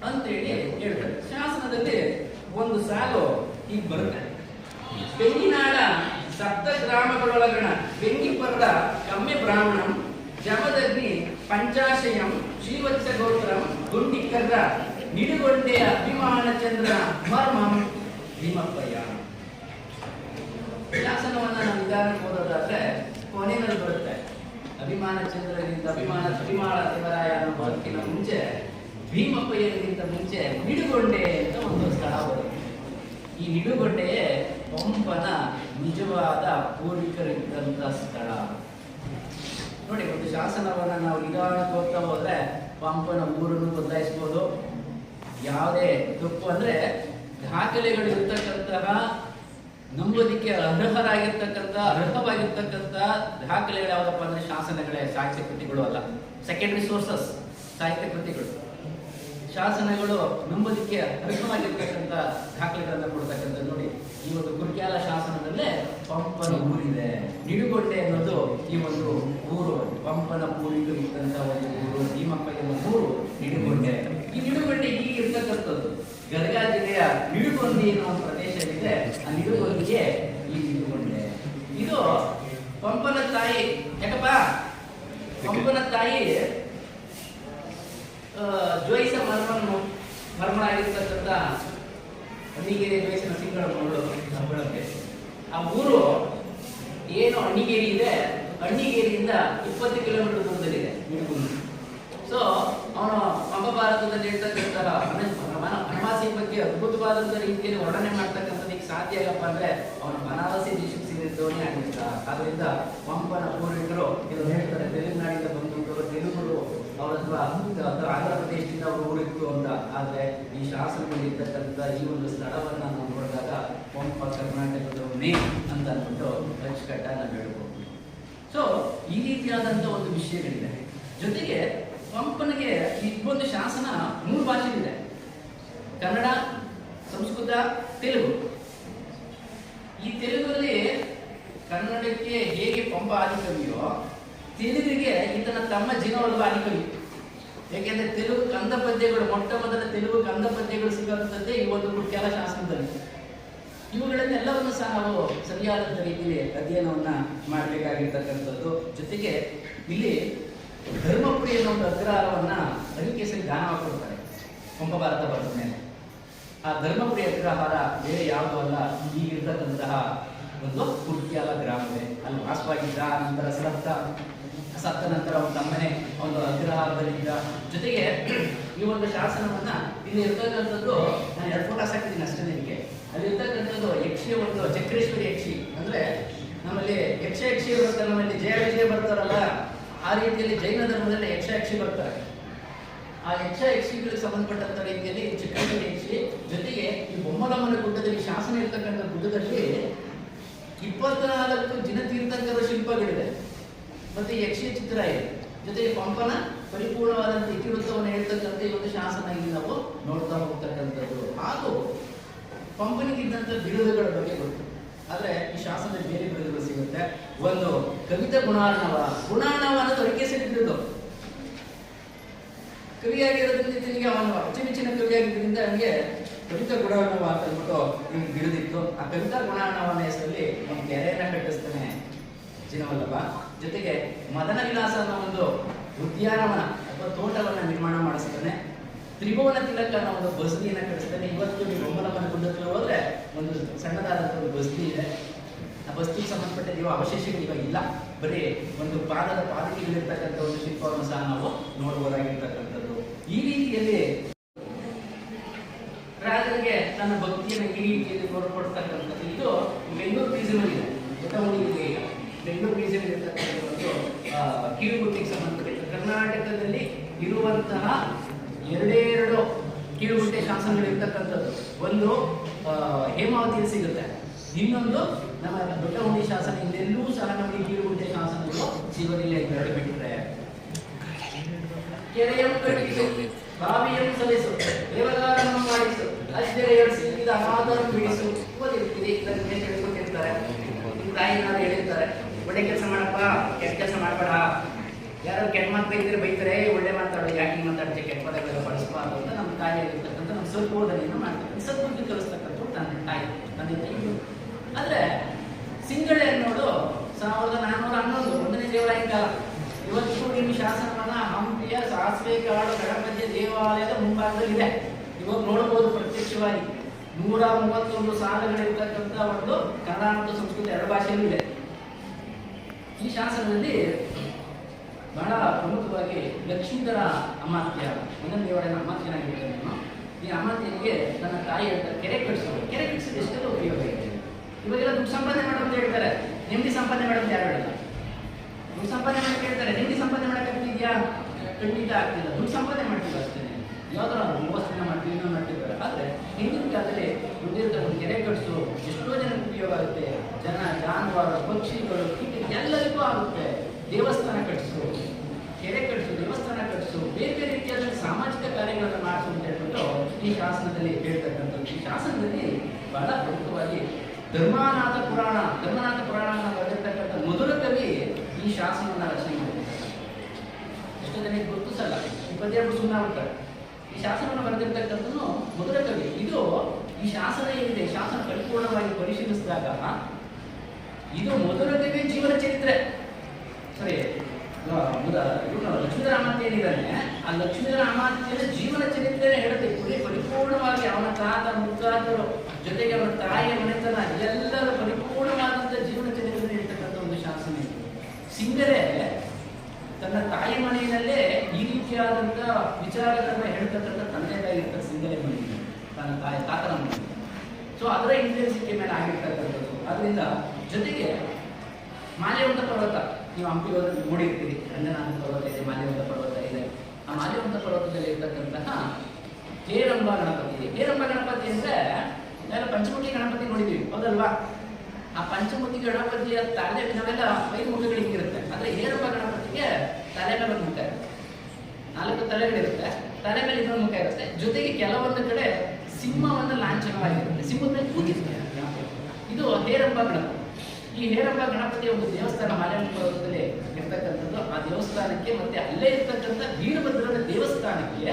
ಅಂತೇಳಿ ಹೇಳ್ತಾರೆ. ಶಾಸನದಲ್ಲಿ ಒಂದು ಸಾಲು ಹೀಗೆ ಬರುತ್ತೆ. ಬೆಂಗಿನಾಡ ಸಪ್ತ ಗ್ರಾಮಗಳೊಳಗಣ ಬೆಂಗಿಪರ್ರ ಕಮ್ಮಿ ಬ್ರಾಹ್ಮಣಂ, ಜಮದಗ್ನಿ, ಪಂಚಾಶಯಂ, ಶ್ರೀವತ್ಸ ಗೋತ್ರಂ ಗುಂಡಿಕರ ನಿಡುಗೊಂಡೆಯ ಅಭಿಮಾನ ಚಂದ್ರ ಮರ್ಮಂ ಭೀಮಪ್ಪಯ್ಯ. ಶಾಸನವನ್ನ ನಾವು ನಿಧಾನಕ್ಕೆ ಓದೋದಾದ್ರೆ ಕೊನೆಯಲ್ಲಿ ಬರುತ್ತೆ. ಅಭಿಮಾನ ಚಂದ್ರನಿಂದ ಅಭಿಮಾನ ಅಭಿಮಾನ ದೇವರಾಯ ಅನ್ನೋ ಮುಂಚೆ, ಭೀಮಪ್ಪಯ್ಯನಿಗಿಂತ ಮುಂಚೆ ನಿಡುಗೊಂಡೆ ಅಂತ ಒಂದು ಸ್ಥಳ ಬರುತ್ತೆ. ಈ ನಿಡುಗೊಂಡೆಯೇ ಪಂಪನ ನಿಜವಾದ ಪೂರ್ವಿಕರಿದ್ದಂತ ಸ್ಥಳ. ನೋಡಿ, ಒಂದು ಶಾಸನವನ್ನ ನಾವು ನಿಧಾನಕ್ಕೆ ಹೋಗ್ತಾ ಹೋದ್ರೆ ಪಂಪನ ಊರನ್ನು ಬದಲಾಯಿಸ್ಬೋದು. ಯಾವುದೇ ತಪ್ಪು ಅಂದ್ರೆ ದಾಖಲೆಗಳು ಇರ್ತಕ್ಕಂತಹ ನಂಬೋದಿಕ್ಕೆ ಅರ್ಹರಾಗಿರ್ತಕ್ಕಂಥ, ಅರ್ಹವಾಗಿರ್ತಕ್ಕಂಥ ದಾಖಲೆಗಳು ಯಾವುದಪ್ಪ ಅಂದ್ರೆ ಶಾಸನಗಳೇ, ಸಾಹಿತ್ಯ ಕೃತಿಗಳು ಅಲ್ಲ. ಸೆಕೆಂಡರಿ ಸೋರ್ಸಸ್ ಸಾಹಿತ್ಯ ಕೃತಿಗಳು. ಶಾಸನಗಳು ನಂಬೋದಿಕ್ಕೆ ಅರ್ಹವಾಗಿರ್ತಕ್ಕಂಥ ದಾಖಲೆಗಳನ್ನು ಕೊಡ್ತಕ್ಕಂಥ ನೋಡಿ. ಈ ಒಂದು ಕುರ್ಕ್ಯಾಲ ಶಾಸನದಲ್ಲೇ ಪಂಪನ ಊರಿದೆ. ನಿಡುಗೊಂಡೆ ಅನ್ನೋದು ಈ ಒಂದು ಊರು. ಪಂಪನ ಪೂರಿಗೆ ಇದ್ದಂಥ ಒಂದು ಊರು. ಭೀಮಪ್ಪಯ್ಯನ ಊರು ನಿಡುಗೊಂಡೆ ಈ ನಿಡುಗೊಂಡೆ ಈಗ ಇರ್ತಕ್ಕಂಥದ್ದು. ಗದಗ ಜಿಲ್ಲೆಯ ನಿಡುಗೊಂದಿ ಅನ್ನೋ ಒಂದು ಪ್ರದೇಶವಿದೆ. ಆ ನಿಡುಗೊಂದಿಗೆ ಈ ನಿಡುಗೊಂಡೆ. ಇದು ಪಂಪನ ತಾಯಿ. ಯಾಕಪ್ಪ? ಪಂಪನ ತಾಯಿ ಜ್ವೈಸ ಮರ್ಮಣ ಆಗಿರ್ತಕ್ಕಂಥ ಅಣ್ಣಿಗೇರಿ ಜ್ವೈಸನ ಸಿಂಗಳ ಮಗಳು ಹಬ್ಬಳಕ್ಕೆ ಆ ಊರು ಏನು ಅಣ್ಣಿಗೇರಿ ಇದೆ, ಅಣ್ಣಿಗೇರಿಯಿಂದ ಇಪ್ಪತ್ತು ಕಿಲೋಮೀಟರ್ ದೂರದಲ್ಲಿದೆ ನಿಡುಗುಂದಿ ಸೊ ಅವನು ಮಹಾಭಾರತದಲ್ಲಿ ಭಾರತದಲ್ಲಿ ಇರ್ತಕ್ಕಂತಹ ವನವಾಸಿ ಬಗ್ಗೆ ಅದ್ಭುತವಾದಂಥ ರೀತಿಯಲ್ಲಿ ವರ್ಣನೆ ಮಾಡ್ತಕ್ಕಂಥದ್ದಕ್ಕೆ ಸಾಧ್ಯ ಆಗಪ್ಪ ಅಂದ್ರೆ ಅವನು ಬನಾರಸಿ ದೇಶಕ್ಕೆ ಸೇರಿದ್ದವನೇ ಆಗಿರ್ತ ಆದ್ರಿಂದ ಪಂಪನ ಪೂರ್ವಿಕರು ಇದನ್ನು ಹೇಳ್ತಾರೆ. ತೆಲುಗುನಾಡಿಂದ ಬಂದಂತವರು ತೆಲುಗರು ಅವ್ರ ಅಥವಾ ಆಂಧ್ರ ಪ್ರದೇಶದಿಂದ ಅವರು ಊರಿತ್ತು ಅಂತ. ಆದರೆ ಈ ಶಾಸನದಲ್ಲಿರ್ತಕ್ಕಂಥ ಈ ಒಂದು ಸ್ಥಳವನ್ನು ನಾವು ನೋಡಿದಾಗ ಪಂಪ ಕರ್ನಾಟಕದವನೇ ಅಂತ ಅಂದ್ಬಿಟ್ಟು ಅಚ್ಚುಕಟ್ಟ ನಾವು ಹೇಳ್ಬೋದು. ಸೊ ಈ ರೀತಿಯಾದಂಥ ಒಂದು ವಿಷಯಗಳಿದೆ. ಜೊತೆಗೆ ಪಂಪನಿಗೆ ಒಂದು ಶಾಸನ ಮೂರು ಭಾಷೆಗಳಿದೆ. ಕನ್ನಡ, ಸಂಸ್ಕೃತ, ತೆಲುಗು. ಈ ತೆಲುಗಲ್ಲಿ ಕನ್ನಡಕ್ಕೆ ಹೇಗೆ ಪಂಪ ಆದಿಕವಿಯೋ ತೆಲುಗಿಗೆ ಈತನ ತಮ್ಮ ಜಿನವಲ್ವ ಆದಿಕವಿ ಯಾಕೆಂದ್ರೆ ತೆಲುಗು ಕಂದ ಪದ್ಯಗಳು, ಮೊಟ್ಟ ಮೊದಲ ತೆಲುಗು ಕಂದ ಪದ್ಯಗಳು ಸಿಗುವಂಥದ್ದೇ ಈ ಒಂದು ಮುಖ್ಯಾಲ ಶಾಸನದಲ್ಲಿ. ಇವುಗಳನ್ನೆಲ್ಲವನ್ನು ಸಹ ನಾವು ಸರಿಯಾದಂಥ ರೀತಿಯಲ್ಲಿ ಅಧ್ಯಯನವನ್ನು ಮಾಡಬೇಕಾಗಿರ್ತಕ್ಕಂಥದ್ದು. ಜೊತೆಗೆ ಇಲ್ಲಿ ಧರ್ಮಪುರಿ ಅನ್ನೋ ಒಂದು ಅಗ್ರಹಾರವನ್ನು ಹರಿಕೇಸರಿ ದಾನ ಕೊಡ್ತಾರೆ ಕೊಂಬ ಭಾರತ ಬರೆದ ಮೇಲೆ. ಆ ಧರ್ಮಪುರಿ ಅಗ್ರಹಾರ ಬೇರೆ ಯಾವುದೂ ಅಲ್ಲ ಈಗಿರ್ತಕ್ಕಂತಹ ಒಂದು ಕುಟ್ಯಾಲ ಗ್ರಾಮವೇ. ಅಲ್ಲಿ ವಾಸವಾಗಿದ್ದ ನಂತರ ಸತ್ತ ಸತ್ತ ನಂತರ ಅವನ ತಮ್ಮನೆ ಒಂದು ಅಗ್ರಹಾರದಲ್ಲಿದ್ದ. ಜೊತೆಗೆ ಈ ಒಂದು ಶಾಸನವನ್ನ ಇಲ್ಲಿ ಇರ್ತಕ್ಕಂಥದ್ದು, ನಾನು ಎರಡು ಫೋಟೋಸ್ ಹಾಕಿದ್ದೀನಿ ಅಷ್ಟೇ ನಿಮಗೆ. ಅಲ್ಲಿ ಇರ್ತಕ್ಕಂಥದ್ದು ಯಕ್ಷಿ ಒಂದು ಚಕ್ರೇಶ್ವರಿ ಯಕ್ಷಿ. ಅಂದ್ರೆ ನಮ್ಮಲ್ಲಿ ಯಕ್ಷ ಯಕ್ಷಿ ಬರ್ತಾರೆ ನಮ್ಮಲ್ಲಿ ಜಯ ವಿಜಯ ಬರ್ತಾರಲ್ಲ, ಆ ರೀತಿಯಲ್ಲಿ ಜೈನ ಧರ್ಮದಲ್ಲಿ ಯಕ್ಷ ಯಕ್ಷಿ ಬರ್ತಾರೆ. ಆ ಯಕ್ಷ ಯಕ್ಷಿಗಳಿಗೆ ಸಂಬಂಧಪಟ್ಟಂತ ರೀತಿಯಲ್ಲಿ ಚಕ್ರೇಶ್ವರಿ ಯಕ್ಷಿ, ಜೊತೆಗೆ ಈ ಬೊಮ್ಮಲಮ್ಮನ ಗುಡ್ಡದಲ್ಲಿ ಶಾಸನ ಇರ್ತಕ್ಕಂಥ ಗುಡ್ಡದಲ್ಲಿ ಇಪ್ಪತ್ನಾಲ್ಕು ಜಿನತೀರ್ಥಂಕರ ಶಿಲ್ಪಗಳಿದೆ ಮತ್ತೆ ಯಕ್ಷಿ ಚಿತ್ರ ಇದೆ. ಜೊತೆಗೆ ಪಂಪನ ಪರಿಪೂರ್ಣವಾದಂಥ ಇತಿವೃತ್ತವನ್ನು ಹೇಳ್ತಕ್ಕಂಥ ಈ ಒಂದು ಶಾಸನ ಇಲ್ಲಿ ನಾವು ನೋಡ್ತಾ ಹೋಗ್ತಕ್ಕಂಥದ್ದು. ಹಾಗೂ ಪಂಪನಿಗಿದ್ದಂಥ ಬಿರುದುಗಳ ಬಗ್ಗೆ ಗೊತ್ತು. ಆದರೆ ಈ ಶಾಸನದ ಬೇರೆ ಬಿರುದುಗಳು ಸಿಗುತ್ತೆ. ಒಂದು ಕವಿತಾ ಗುಣಾರ್ಣವ. ಗುಣಾರ್ಣವ ಅನ್ನೋದು ಅಡಿಕೆ ಬಿರುದು. ಕವಿಯಾಗಿರೋದ್ರಿಂದ ತಿರುಗಿ ಅವನು ಅಚ್ಚುಮೆಚ್ಚಿನ ಕವಿಯಾಗಿದ್ದರಿಂದ ನನಗೆ ಕವಿತಾ ಗುಣಾರ್ಣವ ಅಂತ ಅಂದ್ಬಿಟ್ಟು ನಿಮ್ಗೆ ಬಿರುದಿತ್ತು. ಆ ಕವಿತಾ ಗುಣಾರ್ಣವನ ಹೆಸರಲ್ಲಿ ಒಂದು ಕೆರೆಯನ್ನ ಕಟ್ಟಿಸ್ತಾನೆ. ಜಿನವಲ್ಲಭ ಜೊತೆಗೆ ಮದನ ವಿಲಾಸ ಅನ್ನೋ ಒಂದು ಉದ್ಯಾನವನ ಅಥವಾ ತೋಟವನ್ನು ನಿರ್ಮಾಣ ಮಾಡಿಸ್ತಾನೆ ತ್ರಿಭುವನ ತಿಲಕ ಅನ್ನೋ ಒಂದು ಬಸದಿಯನ್ನು ಕಟ್ಟಿಸ್ತಾನೆ. ಇವತ್ತು ನೀವು ಬೊಮ್ಮಲಮ್ಮನ ಗುಡ್ಡಕ್ಕೆ ಹೋದ್ರೆ ಒಂದು ಸಣ್ಣದಾದಂಥ ಒಂದು ಬಸದಿ ಇದೆ. ಆ ಬಸ್ತಿಗೆ ಸಂಬಂಧಪಟ್ಟ ಯಾವ ಅವಶೇಷಗಳು ಇವಾಗ ಇಲ್ಲ. ಬರೀ ಒಂದು ಪಾದದ ಪಾದಕಿಗಳಿರ್ತಕ್ಕಂಥ ಒಂದು ಶಿಲ್ಪವನ್ನು ಸಹ ನಾವು ನೋಡಬಹುದಾಗಿರ್ತಕ್ಕಂಥದ್ದು. ಈ ರೀತಿಯಲ್ಲಿ ರಾಜರಿಗೆ ತನ್ನ ಭಕ್ತಿಯನ್ನು ಈ ರೀತಿಯಲ್ಲಿ ತೋರ್ಪಡ್ತಕ್ಕಂಥದ್ದು ಇದು ಬೆಂಗಳೂರು ಮ್ಯೂಸಿಯಮಲ್ಲಿದೆ ಗೊತ್ತಾಗಿದೆ ಈಗ ಬೆಂಗಳೂರು ಮೀಸಲಿ ಇರತಕ್ಕಂಥ ಒಂದು ಆ, ಕಿರುಗುಟ್ಟಿಗೆ ಸಂಬಂಧಪಟ್ಟ ಕರ್ನಾಟಕದಲ್ಲಿ ಇರುವಂತಹ ಎರಡೇ ಎರಡು ಕಿರುಗುಟ್ಟೆ ಶಾಸನಗಳು ಇರ್ತಕ್ಕಂಥದ್ದು. ಒಂದು ಹೇಮಾವತಿಯಲ್ಲಿ ಸಿಗುತ್ತೆ. ಇನ್ನೊಂದು ನಮ್ಮ ದೊಡ್ಡ ಹುಂಡಿ ಶಾಸನ ಇಲ್ಲೆಲ್ಲೂ ಸಹ ನಮಗೆ ಕಿರುಗುಟ್ಟೆ ಶಾಸನಗಳು ಸಿಗೋದಿಲ್ಲ ಎರಡು ಬಿಟ್ಟರೆ ಕೆರೆಯಂ ಕಟ್ಟಿಸು ಬಾವಿಯಂ ಸಲಿಸು ದೇವದಾರನ್ನು ಮಾಡಿಸು ಅಜ್ಜರೆಯ ಸಿಕ್ಕಿದ ಅನಾಥರನ್ನು ಬಿಡಿಸು ಓದಿರ್ತೀರಿ ಇದನ್ನು ಹೇಳ್ಕೊಟ್ಟಿರ್ತಾರೆ ತಾಯಿನಾರು ಹೇಳಿರ್ತಾರೆ. ಒಳ್ಳೆ ಕೆಲಸ ಮಾಡಪ್ಪ, ಕೆಟ್ಟ ಕೆಲಸ ಮಾಡಬೇಡ. ಯಾರು ಕೆಟ್ಟ ಮಾತು ಬೈದ್ರೆ ಬೈತಾರೆ, ಒಳ್ಳೆ ಮಾತಾಡೋದು ಯಾಕೆ ಮಾತಾಡ್ತೀವಿ ಕೆಟ್ಟ ಪದಗಳೆಲ್ಲ ಬಳಸಬಾರ್ದು ಅಂತ ನಮ್ಮ ತಾಯಿಯಾಗಿರ್ತಕ್ಕಂಥ ನಮ್ಮ ಸದ್ಬೋಧನೆಯನ್ನು ಮಾಡ್ತಾರೆ. ಸದ್ಬುದ್ಧಿ ಕಲಿಸ್ತಕ್ಕಂಥ ತಂದೆ, ತಾಯಿ ತಂದೆ, ತಾಯಿ ಆದ್ರೆ ಸಿಂಗಳೆ ಅನ್ನೋದು ಸಾವಿರದ ನಾನ್ನೂರ ಹನ್ನೊಂದು, ಒಂದನೇ ದೇವರಾಯ ಕಾಲ ಇವತ್ತು ನಿಮ್ಮ ಶಾಸನವನ್ನ ಹಂಪಿಯ ಸಾಸಿವೆ ಕಾಡು ಗಣಪತಿಯ ದೇವಾಲಯದ ಮುಂಭಾಗದಲ್ಲಿದೆ. ಇವಾಗ ನೋಡಬಹುದು ಪ್ರತ್ಯಕ್ಷವಾಗಿ. ನೂರ ಮೂವತ್ತೊಂದು ಸಾಲಗಳಿರ್ತಕ್ಕಂಥ ಒಂದು ಕನ್ನಡ ಮತ್ತು ಸಂಸ್ಕೃತಿ ಎರಡು ಭಾಷೆಯಲ್ಲೂ ಇದೆ. ಈ ಶಾಸನದಲ್ಲಿ ಬಹಳ ಪ್ರಮುಖವಾಗಿ ಲಕ್ಷ್ಮೀಧರ ಅಮಾತ್ಯ, ಒಂದೊಂದು ದೇವರ ಅಮಾತ್ಯನಾಗಿರ್ತಾನೆ ನಾನು. ಈ ಅಮಾತ್ಯನಿಗೆ ನನ್ನ ತಾಯಿ ಅಂತ ಕೆರೆ ಕಟ್ಟಿಸೋದು. ಕೆರೆ ಕಟ್ಟಿಸಿದ ಎಷ್ಟೆಲ್ಲ ಉಪಯೋಗ ಇದೆ? ಇವಾಗೆಲ್ಲ ದುಡ್ಡು ಸಂಪಾದನೆ ಮಾಡು ಅಂತ ಹೇಳ್ತಾರೆ. ನೆಮ್ಮದಿ ಸಂಪಾದನೆ ಮಾಡೋದು ಯಾರು ಹೇಳಲ್ಲ? ದುಡ್ಡು ಸಂಪಾದನೆ ಮಾಡಕ್ಕೆ ಹೇಳ್ತಾರೆ. ನೆಮ್ಮದಿ ಸಂಪಾದನೆ ಮಾಡಕ್ಕೆ ಆಗ್ತಿದ್ಯಾ? ಖಂಡಿತ ಆಗ್ತಿಲ್ಲ. ದುಡ್ಡು ಸಂಪಾದನೆ ಮಾಡ್ತೀವಿ ಅಷ್ಟೇ ಯಾವ್ದಾರ ಮೂವತ್ತು ಮಾಡ್ತೀವಿ ಇನ್ನೂ ಮಾಡ್ತಿದ್ದಾರೆ ಆದರೆ ಹಿಂದಿನ ಕಾಲದಲ್ಲಿ ದುಡ್ಡಿರ್ತಾರೆ ಒಂದು ಕೆರೆ ಕಟ್ಟಿಸು ಎಷ್ಟೋ ಜನಕ್ಕೆ ಉಪಯೋಗ ಆಗುತ್ತೆ. ಜನ, ಜಾನುವಾರು, ಪಕ್ಷಿಗಳು ಎಲ್ಲರಿಗೂ ಆಗುತ್ತೆ. ದೇವಸ್ಥಾನ ಕಟ್ಟಿಸು ಕೆರೆ ಕಟ್ಟಿಸು ದೇವಸ್ಥಾನ ಕಟ್ಟಿಸು ಬೇರೆ ಬೇರೆ ರೀತಿಯಾದ ಸಾಮಾಜಿಕ ಕಾರ್ಯಗಳನ್ನು ಮಾಡಿಸು ಅಂತ ಹೇಳ್ಬಿಟ್ಟು ಈ ಶಾಸನದಲ್ಲಿ ಹೇಳ್ತಕ್ಕಂಥದ್ದು. ಈ ಶಾಸನದಲ್ಲಿ ಬಹಳ ಪ್ರಮುಖವಾಗಿ ಧರ್ಮಾನಾಥ ಪುರಾಣ, ಧರ್ಮನಾಥ ಪುರಾಣವನ್ನು ಬರೆದಿರ್ತಕ್ಕಂಥ ಮೊದಲ ಕವಿ ಈ ಶಾಸನವನ್ನು ರಚನೆ ಮಾಡಿದ್ದಾರೆ. ಎಷ್ಟೋ ಜನಕ್ಕೆ ಈ ಪದ್ಯ ಸುಮ್ಮನೆ ಆಗ್ತಾರೆ ಈ ಶಾಸನವನ್ನು ಬರೆದಿರ್ತಕ್ಕಂಥದ್ದು ಮಧುರ ಕವಿ. ಇದು ಈ ಶಾಸನ ಏನಿದೆ? ಶಾಸನ ಪರಿಪೂರ್ಣವಾಗಿ ಪರಿಶೀಲಿಸಿದಾಗ ಇದು ಮೊದಲ ಜೀವನ ಚರಿತ್ರೆ. ಸರಿ ಅಮಾತ್ಯ ಏನಿದ್ದಾನೆ ಆ ಲಕ್ಷ್ಮೀಧರ ಅಮಾತ್ಯನ ಜೀವನ ಚರಿತ್ರೆ ಹೇಳುತ್ತೆ ಪುರಿ ಪರಿಪೂರ್ಣವಾಗಿ ಅವನ ತಾತ, ಮುತ್ತಾತರು ಜೊತೆಗೆ ಅವನ ತಾಯಿಯ ಮನೆತನ, ಎಲ್ಲರ ಪರಿಪೂರ್ಣವಾದಂಥ ಜೀವನ ಚರಿತ್ರೆ ಇರ್ತಕ್ಕಂಥ ಒಂದು ಶಾಸನ ಇದು. ಸಿಂಗರೇ, ತನ್ನ ತಾಯಿ ಮನೆಯಲ್ಲೇ ಈ ರೀತಿಯಾದಂಥ ವಿಚಾರಗಳನ್ನ ಹೇಳ್ತಕ್ಕಂಥ ತಂದೆ ತಾಯಿ ಇರ್ತಾರೆ ಸಿಂಗರೆ ಮನೆಯಲ್ಲಿ. ತನ್ನ ತಾಯಿ, ತಾತನ ಮನೆಯಲ್ಲಿ. ಸೊ ಅದರ ಇಂಟೆನ್ಸಿಟಿ ಮೇಲೆ ಆಗಿರ್ತಕ್ಕಂಥದ್ದು. ಅದರಿಂದ ಜೊತೆಗೆ ಮಾಲ್ಯವಂತ ಪರ್ವತ, ನೀವು ಹಂಪಿ ಹೋದ್ರೆ ನೋಡಿರ್ತೀರಿ, ರಂಗನಾಥ ಪರ್ವತ ಇದೆ ಮಾಲ್ಯವಂತ ಪರ್ವತ ಇದೆ. ಆ ಮಾಲ್ಯವಂತ ಪರ್ವತದಲ್ಲಿ ಇರ್ತಕ್ಕಂತಹ ಹೇರಂಬ ಗಣಪತಿ ಇದೆ. ಹೇರಂಬ ಗಣಪತಿ ಅಂದ್ರೆ ನಾವೆಲ್ಲ ಪಂಚಮುಖಿ ಗಣಪತಿ ನೋಡಿದ್ವಿ, ಹೌದಲ್ವಾ? ಆ ಪಂಚಮುಖಿ ಗಣಪತಿಯ ತಲೆ, ನಾವೆಲ್ಲ ಐದು ಮುಖಗಳು ಹಿಂಗಿರುತ್ತೆ. ಅಂದ್ರೆ ಹೇರಂಬ ಗಣಪತಿಗೆ ತಲೆ ಮೇಲೆ ಮುಖ ಇರುತ್ತೆ ನಾಲ್ಕು ತಲೆಗಳಿರುತ್ತೆ, ತಲೆ ಮೇಲೆ ಇನ್ನೊಂದು ಮುಖ ಇರುತ್ತೆ. ಜೊತೆಗೆ ಕೆಲವೊಂದು ಕಡೆ ಸಿಂಹವನ್ನು ಲಾಂಛನವಾಗಿರುತ್ತೆ. ಸಿಂಹದ ಕೂತಿರ್ತಾರೆ. ಇದು ಹೇರಂಬ ಗಣಪತಿ. ಈ ನೇರಪ್ಪ ಗಣಪತಿಯ ಒಂದು ದೇವಸ್ಥಾನ ಮಾಲಿನ್ಯ ಪರ್ವತದಲ್ಲಿ ಇರ್ತಕ್ಕಂಥದ್ದು. ಆ ದೇವಸ್ಥಾನಕ್ಕೆ ಮತ್ತೆ ಅಲ್ಲೇ ಇರ್ತಕ್ಕಂಥ ವೀರಭದ್ರನ ದೇವಸ್ಥಾನಕ್ಕೆ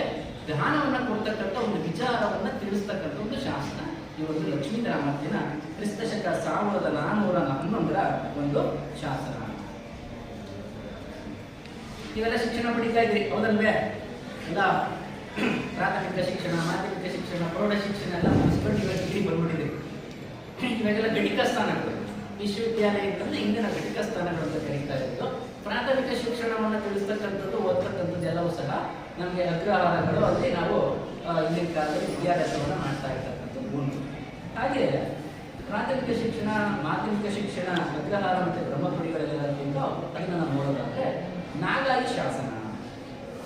ದಾನವನ್ನ ಕೊಡ್ತಕ್ಕಂಥ ಒಂದು ವಿಚಾರವನ್ನ ತಿಳಿಸ್ತಕ್ಕಂಥ ಒಂದು ಶಾಸನ ಈ ಒಂದು ಲಕ್ಷ್ಮೀಧರ ಅಮಾತ್ಯನ ಕ್ರಿಸ್ತ ಶಕ ಸಾವಿರದ ನಾನ್ನೂರ ಹನ್ನೊಂದರ ಒಂದು ಶಾಸನ ಇವೆಲ್ಲ ಶಿಕ್ಷಣ ಪಡಿತಾ ಇದ್ರಿ ಹೌದಲ್ವೇ? ಎಲ್ಲ ಪ್ರಾಥಮಿಕ ಶಿಕ್ಷಣ, ಮಾಧ್ಯಮಿಕ ಶಿಕ್ಷಣ, ಪ್ರೌಢ ಶಿಕ್ಷಣ ಎಲ್ಲ ಮುಗಿಸ್ಕೊಂಡು ಡಿಗ್ರಿ ಬಂದ್ಬಿಟ್ಟಿದ್ರಿ ಇವಾಗೆಲ್ಲ ಗಣಿತ ಸ್ಥಾನಗಳು. ವಿಶ್ವವಿದ್ಯಾಲಯಗಳನ್ನ ಇಂದಿನ ಘಟಿಕ ಸ್ಥಾನಗಳು ಅಂತ ಕರೀತಾ ಇದ್ದು ಪ್ರಾಥಮಿಕ ಶಿಕ್ಷಣವನ್ನು ತಿಳಿಸ್ತಕ್ಕಂಥದ್ದು ಓದ್ತಕ್ಕಂಥದ್ದು ಎಲ್ಲವೂ ಸಹ ನಮಗೆ ಅಗ್ರಹಾರಗಳು. ಅಲ್ಲಿ ನಾವು ಇಲ್ಲಿ ಕಾಲದಲ್ಲಿ ವಿದ್ಯಾಭ್ಯಾಸವನ್ನು ಮಾಡ್ತಾ ಇರ್ತಕ್ಕಂಥದ್ದು ಹಾಗೆ ಪ್ರಾಥಮಿಕ ಶಿಕ್ಷಣ, ಮಾಧ್ಯಮಿಕ ಶಿಕ್ಷಣ, ಅಗ್ರಹಾರ ಮತ್ತು ಬ್ರಹ್ಮಪುರಿಗಳಲ್ಲಿರೋದ್ರಿಂದ ಅದನ್ನು ನಾವು ನೋಡೋದಾದ್ರೆ ನಾಗಾಯಿ ಶಾಸನ.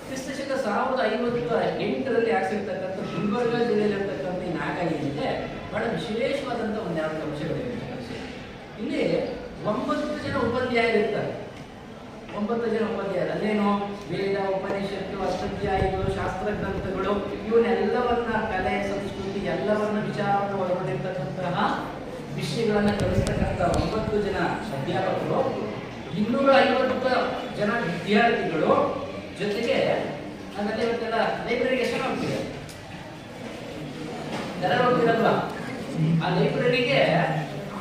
ಕ್ರಿಸ್ತಶಕ ಸಾವಿರದ ಐವತ್ತು ಎಂಟರಲ್ಲಿ ಆಗಿರ್ತಕ್ಕಂಥ ಗುಲ್ಬರ್ಗ ಜಿಲ್ಲೆಯಲ್ಲಿರ್ತಕ್ಕಂಥ ನಾಗಾಯಿ ಏನಿದೆ ಬಹಳ ವಿಶೇಷವಾದಂಥ ಒಂದೆರಡು ಅಂಶಗಳಿವೆ. ಇಲ್ಲಿ ಒಂಬತ್ತು ಜನ ಉಪಾಧ್ಯಾಯರಿರ್ತಾರೆ ಒಂಬತ್ತು ಜನ ಉಪಾಧ್ಯಾಯ ಅಲ್ಲೇನು ವೇದ, ಉಪನಿಷತ್ತು, ಅಷ್ಟಾಧ್ಯಾಯಗಳು, ಶಾಸ್ತ್ರ ಗ್ರಂಥಗಳು, ಇವನ್ನೆಲ್ಲವನ್ನ ಕಲೆ, ಸಂಸ್ಕೃತಿ, ಎಲ್ಲವನ್ನ ವಿಚಾರವನ್ನು ಒಳಗೊಂಡಿರ್ತಕ್ಕಂತಹ ವಿಷಯಗಳನ್ನ ಕಲಿಸ್ತಕ್ಕಂಥ ಒಂಬತ್ತು ಜನ ಅಧ್ಯಾಪಕರು. ಇನ್ನೂರ ಐವತ್ತು ಜನ ವಿದ್ಯಾರ್ಥಿಗಳು ಜೊತೆಗೆ ಅದರಲ್ಲಿ ಇವತ್ತೆಲ್ಲ ಲೈಬ್ರರಿಗೆ ಎಷ್ಟು ಹೋಗ್ತಿದೆ. ಎಲ್ಲರೂ ಹೋಗ್ತಿರಲ್ವಾ? ಆ ಲೈಬ್ರರಿಗೆ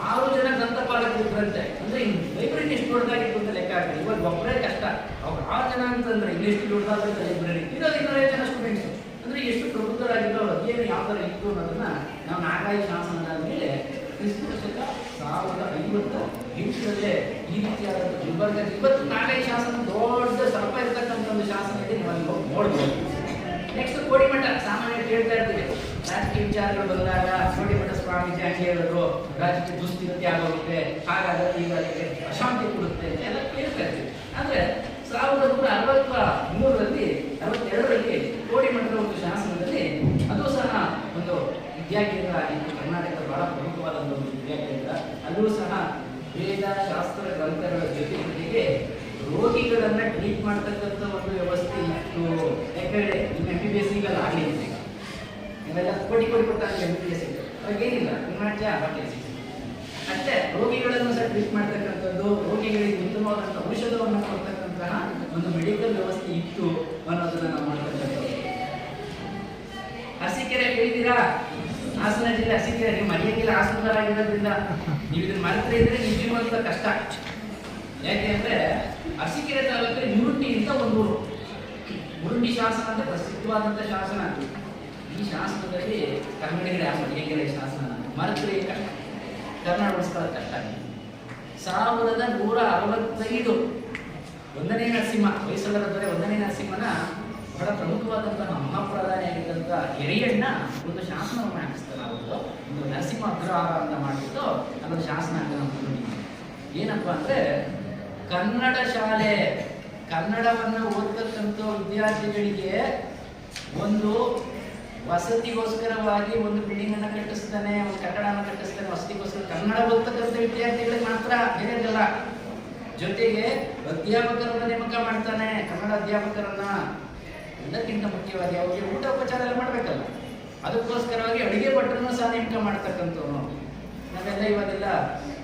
ಆರು ಜನ ಗ್ರಂಥಪಾಲಕರಿದ್ರಂತೆ ಅಂದ್ರೆ ಲೈಬ್ರರಿ ಎಷ್ಟು ದೊಡ್ಡದಾಗಿತ್ತು ಅಂತ ಲೆಕ್ಕ ಹಾಕಿ ಇವಾಗ ಒಬ್ಬರೇ ಕಷ್ಟ. ಅವ್ರು ಆರು ಜನ ಅಂತಂದ್ರೆ ಇನ್ನೆಷ್ಟು ದೊಡ್ಡದಾಗುತ್ತೆ ಲೈಬ್ರರಿ ಇರೋದು ಇನ್ನೂರೈದು ಜನ ಸ್ಟೂಡೆಂಟ್ಸ್ ಅಂದ್ರೆ ಎಷ್ಟು ಪ್ರಬುದ್ಧರಾಗಿದ್ದು ಅವ್ರ ಅಧ್ಯಯನ ಯಾವ ಥರ ಇತ್ತು ಅನ್ನೋದನ್ನ ನಾವು ನಾಗಾಯಿ ಶಾಸನದ ಮೇಲೆ ಕ್ರಿಸ್ತಶಕ ಸಾವಿರದ ಐವತ್ತ ಎಂಟರಲ್ಲೇ ಈ ರೀತಿಯಾದಂಥ ಗುಲ್ಬರ್ಗ. ಇವತ್ತು ನಾಗಾಯಿ ಶಾಸನ ದೊಡ್ಡ ಸರ್ಪ ಇರ್ತಕ್ಕಂಥ ಒಂದು ಶಾಸನ ಇದೆ. ನಾವು ಇವಾಗ ನೋಡ್ಬೋದು. ನೆಕ್ಸ್ಟ್ ಕೋಡಿಮಠ ಸಾಮಾನ್ಯ ಕೇಳ್ತಾ ಇರ್ತೀವಿ. ರಾಜಕೀಯ ವಿಚಾರಗಳು ಬಂದಾಗ ಕೋಟಿಮಠ ಸ್ವಾಮೀಜಿ ಹೇಳಿದ್ರು ರಾಜಕೀಯ ದುಸ್ಥಿತಿ ಆಗೋಗುತ್ತೆ, ಹಾಗಾದ್ರೆ ಹೀಗಾಗುತ್ತೆ ಅಶಾಂತಿ ಕೊಡುತ್ತೆ ಎಲ್ಲ ಕೇಳ್ತಾ ಇರ್ತೀವಿ ಆದ್ರೆ ಸಾವಿರದ ನೂರ ಅರವತ್ತ ಮೂರರಲ್ಲಿ, ಅರವತ್ತೆರಡರಲ್ಲಿ ಕೋಡಿಮಠದ ಒಂದು ಶಾಸನದಲ್ಲಿ ಅದು ಸಹ ಒಂದು ವಿದ್ಯಾಕೇಂದ್ರ ಆಗಿತ್ತು ಕರ್ನಾಟಕದ ಬಹಳ ಪ್ರಮುಖವಾದ ಒಂದು ವಿದ್ಯಾಕೇಂದ್ರ. ಅಲ್ಲೂ ಸಹ ವೇದ ಶಾಸ್ತ್ರ ಗ್ರಂಥಗಳ ಜೊತೆ ಜೊತೆಗೆ ರೋಗಿಗಳನ್ನ ಟ್ರೀಟ್ ಮಾಡ್ತಕ್ಕಂಥ ಒಂದು ವ್ಯವಸ್ಥೆ ಇತ್ತು. ಯಾಕಂದ್ರೆ ಎಂ ಬಿ ಬಿ ಎಸ್ ಈಗಲ್ಲ ಆಗಲಿ ಇವೆಲ್ಲ ಕೋಟಿ ಕೋಟಿ ಕೊಟ್ಟಾಗ ಎಂ ಬಿ ಎಸ್ ಇದೆ ಅವಾಗೇನಿಲ್ಲ ಇಮ್ಮಾಡ್ಯ ಅವಾಗ ಅಷ್ಟೇ ರೋಗಿಗಳನ್ನು ಸಹ ಟ್ರೀಟ್ ಮಾಡ್ತಕ್ಕಂಥದ್ದು, ರೋಗಿಗಳಿಗೆ ಉತ್ತಮವಾದಂಥ ಔಷಧವನ್ನು ಕೊಡ್ತಕ್ಕಂತಹ ಒಂದು ಮೆಡಿಕಲ್ ವ್ಯವಸ್ಥೆ ಇತ್ತು ಅನ್ನೋದನ್ನ ನಾವು ಮಾಡ್ತಕ್ಕಂಥದ್ದು ಅರಸೀಕೆರೆ ಕೇಳಿದ್ದೀರಾ ಹಾಸನ ಜಿಲ್ಲೆ ಅರಸೀಕೆರೆ ನೀವು ಮನೆಯಕ್ಕೆಲ್ಲ ಹಾಸನರಾಗಿರೋದ್ರಿಂದ ನೀವು ಇದನ್ನ ಮರೆತರೆ ಇದ್ರೆ ನಿಮ್ಮ ಜೀವನದ ಕಷ್ಟ. ಯಾಕೆ ಅಂದ್ರೆ ಅರಸೀಕೆರೆ ತಾಲೂಕಲ್ಲಿ ಮುರುಂಡಿ ಅಂತ ಒಂದು ಮುರುಂಡಿ ಶಾಸನ ಅಂತ ಪ್ರಸಿದ್ಧವಾದಂಥ ಶಾಸನ ಈ ಶಾಸನದಲ್ಲಿ ಕನ್ನಡಿಗರ ಯಾರು ಮನೆಯಕ್ಕೆಲ್ಲ ಶಾಸನ ಮರೆತರೆ ಕಷ್ಟ. ಕನ್ನಡ ಉಳಿಸ್ಕೊಳ್ಳೋದು ಕಷ್ಟ ಸಾವಿರದ ನೂರ ಅರವತ್ತೈದು ಒಂದನೇ ನರಸಿಂಹ ಹೊಯ್ಸಲರ ದೊರೆ ಒಂದನೇ ನರಸಿಂಹನ ಬಹಳ ಪ್ರಮುಖವಾದಂತಹ ಮಹಾಪ್ರಧಾನಿ ಆಗಿದ್ದಂಥ ಎರೆಯಣ್ಣ ಒಂದು ಶಾಸನವನ್ನು ಹಾಕಿಸ್ತಾರೆ. ಅವರು ಒಂದು ನರಸಿಂಹ ಅಗ್ರಹಾರ ಅಂತ ಮಾಡಿಬಿಟ್ಟು ಅದೊಂದು ಶಾಸನ ಅಂತ ಏನಪ್ಪಾ ಅಂದ್ರೆ ಕನ್ನಡ ಶಾಲೆ, ಕನ್ನಡವನ್ನು ಓದ್ತಕ್ಕಂಥ ವಿದ್ಯಾರ್ಥಿಗಳಿಗೆ ಒಂದು ವಸತಿಗೋಸ್ಕರವಾಗಿ ಒಂದು ಬಿಲ್ಡಿಂಗ್ ಅನ್ನ ಕಟ್ಟಿಸ್ತಾನೆ, ಒಂದು ಕಟ್ಟಡನ ಕಟ್ಟಿಸ್ತಾನೆ, ವಸತಿಗೋಸ್ಕರ ಕನ್ನಡ ಓದ್ತಕ್ಕಂಥ ವಿದ್ಯಾರ್ಥಿಗಳಿಗೆ ಮಾತ್ರ ಬೇರೆದಲ್ಲ ಜೊತೆಗೆ ಅಧ್ಯಾಪಕರನ್ನ ನೇಮಕ ಮಾಡ್ತಾನೆ, ಕನ್ನಡ ಅಧ್ಯಾಪಕರನ್ನ. ಎಲ್ಲಕ್ಕಿಂತ ಮುಖ್ಯವಾಗಿ ಅವರಿಗೆ ಊಟ ಉಪಚಾರ ಎಲ್ಲ ಮಾಡ್ಬೇಕಲ್ಲ. ಅದಕ್ಕೋಸ್ಕರವಾಗಿ ಅಡುಗೆ ಭಟ್ರನ್ನು ಸಹ ನೇಮಕ ಮಾಡ್ತಕ್ಕಂಥವ್ರು ನಾವೆಲ್ಲ ಇವಾಗೆಲ್ಲ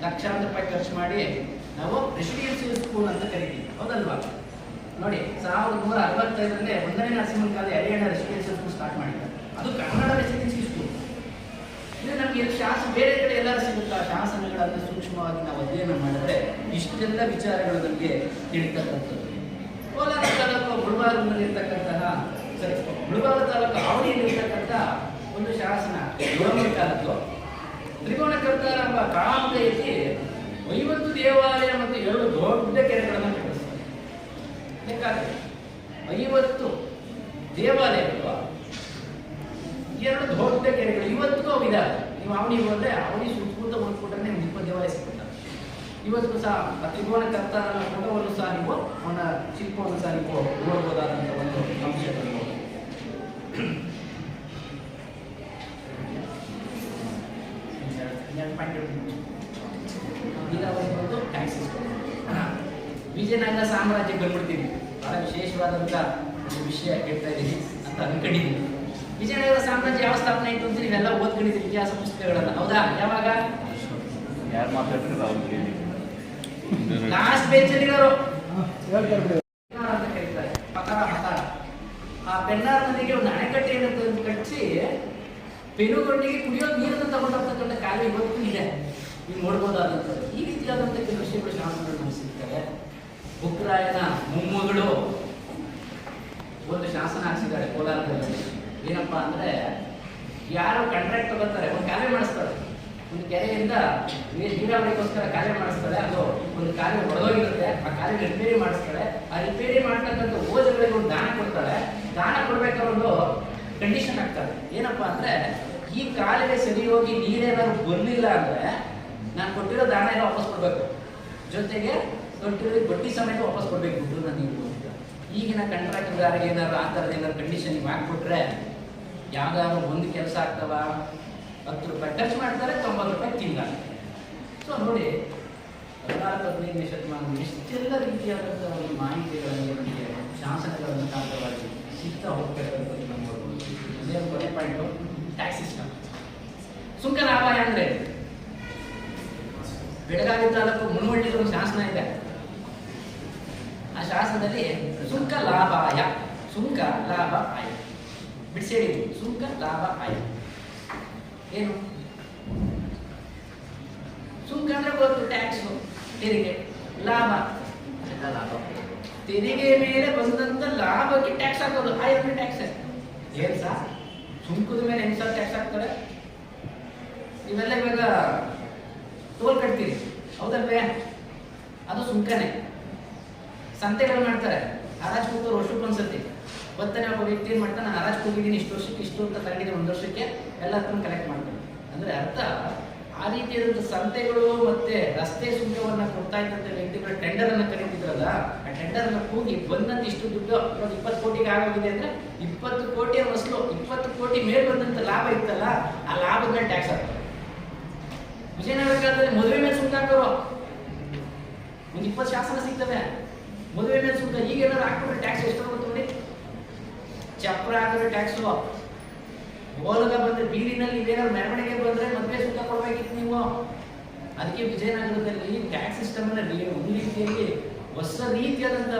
ಲಕ್ಷಾಂತರ ರೂಪಾಯಿ ಖರ್ಚು ಮಾಡಿ ನಾವು ರೆಸಿಡೆನ್ಸಿಯಲ್ ಸ್ಕೂಲ್ ಅಂತ ಕರಿತೀವಿ. ಹೌದಲ್ವಾ? ನೋಡಿ, ಸಾವಿರದ ನೂರ ಅರವತ್ತೈದರಲ್ಲಿ ಒಂದನೇ ನರಸಿಂಹನ ಕಾಲ ಹರಿಯಾಣ ರೆಸಿಡೆನ್ಸಿಯಲ್ ಸ್ಕೂಲ್ ಸ್ಟಾರ್ಟ್ ಮಾಡಿದ್ದಾರೆ ಅದು ಕನ್ನಡ ರೆಸಿಡೆನ್ಸಿ ಸ್ಕೂಲ್ ನಮಗೆ ಶಾಸನ, ಬೇರೆ ಕಡೆ ಎಲ್ಲರೂ ಸಿಗುತ್ತಾ ಶಾಸನಗಳನ್ನು ಸೂಕ್ಷ್ಮವಾಗಿ ನಾವು ಅಧ್ಯಯನ ಮಾಡಿದ್ರೆ ಇಷ್ಟೆಲ್ಲ ವಿಚಾರಗಳು ನಮಗೆ ತಿಳಿತಕ್ಕಂಥದ್ದು. ಕೋಲಾರ ತಾಲೂಕು ಮುಳಬಾಗಿಲಿನಲ್ಲಿ ಇರ್ತಕ್ಕಂತಹ ಸರಿ ಮುಳಬಾಗ ತಾಲೂಕು ಅವಧಿಯಲ್ಲಿರ್ತಕ್ಕಂಥ ಒಂದು ಶಾಸನ ಏಳನೇ ತಾಲೂಕು. ತ್ರಿಕೋಣ ಕರ್ತಾರ ಎಂಬ ಕಾಮದಲ್ಲಿ ಐವತ್ತು ದೇವಾಲಯ ಮತ್ತು ಎರಡು ದೊಡ್ಡ ಕೆರೆಗಳನ್ನು ಕಟ್ಟಿಸ್ತಾರೆ ಅವನಿಗೆ ಹೋದ್ರೆ ಅವನಿ ಸುತ್ತಮುತ್ತ ಒಂದು ಫೋಟೋನೇ ನಿಮ್ಮ ದೇವಾಲಯ ಸಿಗ್ತದೆ ಇವತ್ತು ಸಹ ತ್ರಿಭುವನ ಅನ್ನೋ ಫೋಟೋವನ್ನು ಸಹ ನೀವು ಅವನ ಶಿಲ್ಪವನ್ನು ಸಹ ನೀವು ನೋಡ್ಬೋದಾದಂಥ ಒಂದು ಟ್ಯಾಂಕ್ಸ್ ವಿಜಯನಗರ ಸಾಮ್ರಾಜ್ಯ ಬಂದ್ಬಿಡ್ತೀನಿ ಬಹಳ ವಿಶೇಷವಾದಂತ ಒಂದು ವಿಷಯ ಹೇಳ್ತಾ ಇದ್ದೀನಿ ಅಂತ ಅನ್ಕೊಂಡಿದ್ದೀನಿ. ವಿಜಯನಗರ ಸಾಮ್ರಾಜ್ಯ ಯಾವ ಸ್ಥಾಪನೆ ಆಯಿತು ಅಂತ ನೀವೆಲ್ಲ ಓದ್ಕೊಂಡಿದ್ದೀರಿ ಇತಿಹಾಸ ಪುಸ್ತಕಗಳನ್ನ ಹೌದಾ? ಯಾವಾಗ? ಯಾರು ಮಾತಾಡ್ತಾರೆ ಅವ್ರಿಗೆ ಲಾಸ್ಟ್ ಅಂತ ಕರೀತಾರೆ ಪಕಾರ ಹತಾರ ಆ ಪೆನ್ನಾರ್ ನದಿಗೆ ಒಂದು ಅಣೆಕಟ್ಟೆಯನ್ನು ಕಟ್ಟಿ ಕಟ್ಟಿಸಿ ಪೆನುಗೊಂಡಿಗೆ ಕುಡಿಯೋ ನೀರನ್ನು ತಗೊಂಡೋಗ್ತಕ್ಕಂಥ ಕಾಲ ಇವತ್ತು ಇದೆ. ನೀವು ನೋಡ್ಬೋದಾದಂಥದ್ದು. ಈ ರೀತಿಯಾದಂತಹ ಕೆಲವು ವಿಷಯಗಳು ಶಾಸನಗಳು ನಮ್ಗೆ ಸಿಗ್ತವೆ ಬುಕ್ರಾಯನ ಮೊಮ್ಮಗಳು ಒಂದು ಶಾಸನ ಹಾಕ್ಸಿದ್ದಾರೆ ಕೋಲಾರದಲ್ಲಿ. ಏನಪ್ಪಾ ಅಂದ್ರೆ ಯಾರು ಕಾಂಟ್ರಾಕ್ಟ್ ತಗೋತಾರೆ ಒಂದು ಕಾರ್ಯ ಮಾಡಿಸ್ತಾರೆ. ಒಂದು ಕೆರೆಯಿಂದ ನೀರ್- ನೀರಾವರಿಗೋಸ್ಕರ ಕಾರ್ಯ ಮಾಡಿಸ್ತಾರೆ, ಅದು ಒಂದು ಕಾರ್ಯ ಒಳಗೋಗಿರುತ್ತೆ ಆ ಕಾರ್ಯ ರಿಪೇರಿ ಮಾಡಿಸ್ತಾರೆ. ಆ ರಿಪೇರಿ ಮಾಡ್ತಕ್ಕಂಥ ಓಜಗಳಿಗೆ ಒಂದು ದಾನ ಕೊಡ್ತಾರೆ. ದಾನ ಕೊಡ್ಬೇಕಾದ್ರೆ ಒಂದು ಕಂಡೀಷನ್ ಆಗ್ತಾರೆ ಏನಪ್ಪಾ ಅಂದ್ರೆ ಈ ಕಾಲಿಗೆ ಸರಿ ಹೋಗಿ ನೀರೇನಾದ್ರು ಬರ್ಲಿಲ್ಲ ಅಂದ್ರೆ ನಾನು ಕೊಟ್ಟಿರೋ ದಾನ ಎಲ್ಲ ವಾಪಸ್ ಕೊಡ್ಬೇಕು. ಜೊತೆಗೆ ಕೊಟ್ಟಿರೋ ಬಡ್ಡಿ ಸಮೇತ ವಾಪಸ್ ಕೊಡ್ಬೇಕು ದುಡ್ಡು ನಾನು ಈಗಿನ ಕಾಂಟ್ರಾಕ್ಟರ್ಗಾರಿಗೆ ಏನಾದ್ರು ಆ ಥರದ ಏನಾದ್ರು ಕಂಡೀಷನ್ ಹಾಕ್ಬಿಟ್ರೆ ಯಾವ್ದಾದ್ರು ಒಂದು ಕೆಲಸ ಆಗ್ತವ? ಹತ್ತು ರೂಪಾಯಿ ಖರ್ಚು ಮಾಡ್ತಾರೆ, ತೊಂಬತ್ತು ರೂಪಾಯಿ ತಿಂಗಳ ಸೊ ನೋಡಿ, ಹದಿನಾಲ್ಕು, ಹದಿನೈದನೇ ಶತಮಾನ ಎಷ್ಟೆಲ್ಲ ರೀತಿಯಾದಂಥ ಒಂದು ಮಾಹಿತಿಗಳನ್ನು ನಮಗೆ ಶಾಸನಗಳ ಮುಖಾಂತರವಾಗಿ ಸಿಗ್ತಾ ಹೋಗ್ತಕ್ಕಂಥದ್ದು ನಾವು ನೋಡ್ಬೋದು ಅದೇ ಕೊನೆ ಪಾಯಿಂಟು ಟ್ಯಾಕ್ಸ್ ಸಿಸ್ಟಮ್ ಸುಂಕ ಲಾಭಾಯ ಅಂದರೆ, ಬೆಳಗಾವಿ ತಾಲೂಕು ಮುನ್ವಳ್ಳಿದ ಒಂದು ಶಾಸನ ಇದೆ. ಆ ಶಾಸನದಲ್ಲಿ ಸುಂಕ ಲಾಭಾಯ, ಸುಂಕ ಲಾಭ ಆಯ ಬಿಡಿಸೇಳಿ ಸುಂಕ ಲಾಭ ಆಯ ಏನು? ಸುಂಕ ಅಂದ್ರೆ ಗೊತ್ತು ಟ್ಯಾಕ್ಸ್ ತೆರಿಗೆ. ಲಾಭ. ಲಾಭ. ತೆರಿಗೆ ಮೇಲೆ ಬಂದಂತ ಲಾಭಕ್ಕೆ ಟ್ಯಾಕ್ಸ್ ಹಾಕೋದು. ಆಯ ಟ್ಯಾಕ್ಸ್ ಏನ್ ಸಾ? ಸುಂಕದ ಮೇಲೆ ಹೆಂಗ್ ಸರ್ ಟ್ಯಾಕ್ಸ್ ಹಾಕ್ತಾರೆ. ಇವೆಲ್ಲ ಇವಾಗ ಟೋಲ್ ಕಟ್ತೀರಿ. ಹೌದಲ್ವೇ? ಅದು ಸುಂಕನೇ. ಸಂತೆಗಳು ಮಾಡ್ತಾರೆ. ಹರಾಜ್ ಕೂತವ್ರು ವರ್ಷಕ್ಕೊಂದ್ಸತಿ ಬರ್ತಾನೆ ಒಬ್ಬ ವ್ಯಕ್ತಿ ಏನು ಮಾಡ್ತಾನೆ ನಾನು ಹರಾಜ್ ಹೋಗಿದ್ದೀನಿ ಇಷ್ಟು ವರ್ಷಕ್ಕೆ ಇಷ್ಟು ಅಂತ ತಗೊಂಡಿದ್ದೀನಿ ಒಂದು ವರ್ಷಕ್ಕೆ, ಎಲ್ಲ ಕಲೆಕ್ಟ್ ಮಾಡ್ತೀನಿ. ಅಂದರೆ ಅರ್ಥ, ಆ ರೀತಿಯಾದಂಥ ಸಂತೆಗಳು ಮತ್ತೆ ರಸ್ತೆ ಸುಂಕವನ್ನ ಕೊಡ್ತಾ ಇದ್ದಂಥ ವ್ಯಕ್ತಿಗಳ ಟೆಂಡರ್ ಅನ್ನ ಕರೀತಿದ್ರಲ್ಲ, ಆ ಟೆಂಡರ್ ಅನ್ನ ಕೂಗಿ ಬಂದಂತ ಇಷ್ಟು ದುಡ್ಡು, ಇವಾಗ ಇಪ್ಪತ್ತು ಕೋಟಿಗೆ ಆಗೋಗಿದೆ ಅಂದ್ರೆ ಇಪ್ಪತ್ತು ಕೋಟಿಯ ಮೊಸಲು, ಇಪ್ಪತ್ತು ಕೋಟಿ ಮೇಲೆ ಬಂದಂಥ ಲಾಭ ಇತ್ತಲ್ಲ, ಆ ಲಾಭದ ಮೇಲೆ ಟ್ಯಾಕ್ಸ್ ಹಾಕ್ತಾರೆ. ವಿಜಯನಗರ ಕಾಲದಲ್ಲಿ ಮದುವೆ ಮೇಲೆ ಸುಂಕ ಹಾಕೋರು. ಒಂದು ಇಪ್ಪತ್ತು ಶಾಸನ ಸಿಗ್ತವೆ. ಮದುವೆ ಮೇಲೆ ಸುಂಕ, ಈಗ ಏನಾದ್ರು ಹಾಕ್ಬಿಟ್ರೆ ಟ್ಯಾಕ್ಸ್ ಎಷ್ಟು ಬರುತ್ತೆ ನೋಡಿ. ಚಪ್ರ ಹಾಕಿದ್ರೆ ಟ್ಯಾಕ್ಸು ಓಲಗ ಬಂದ್ರೆ ಬೀರಿನಲ್ಲಿ ಇದೇನಾದ್ರು ಮೆರವಣಿಗೆ ಬಂದ್ರೆ ಮದುವೆ ಸುತ್ತ ಕೊಡ್ಬೇಕಿತ್ತು ನೀವು. ಅದಕ್ಕೆ ವಿಜಯನಗರದಲ್ಲಿ ಟ್ಯಾಕ್ಸ್ ಸಿಸ್ಟಮ್ ರೀತಿಯಲ್ಲಿ ಹೊಸ ರೀತಿಯಾದಂತ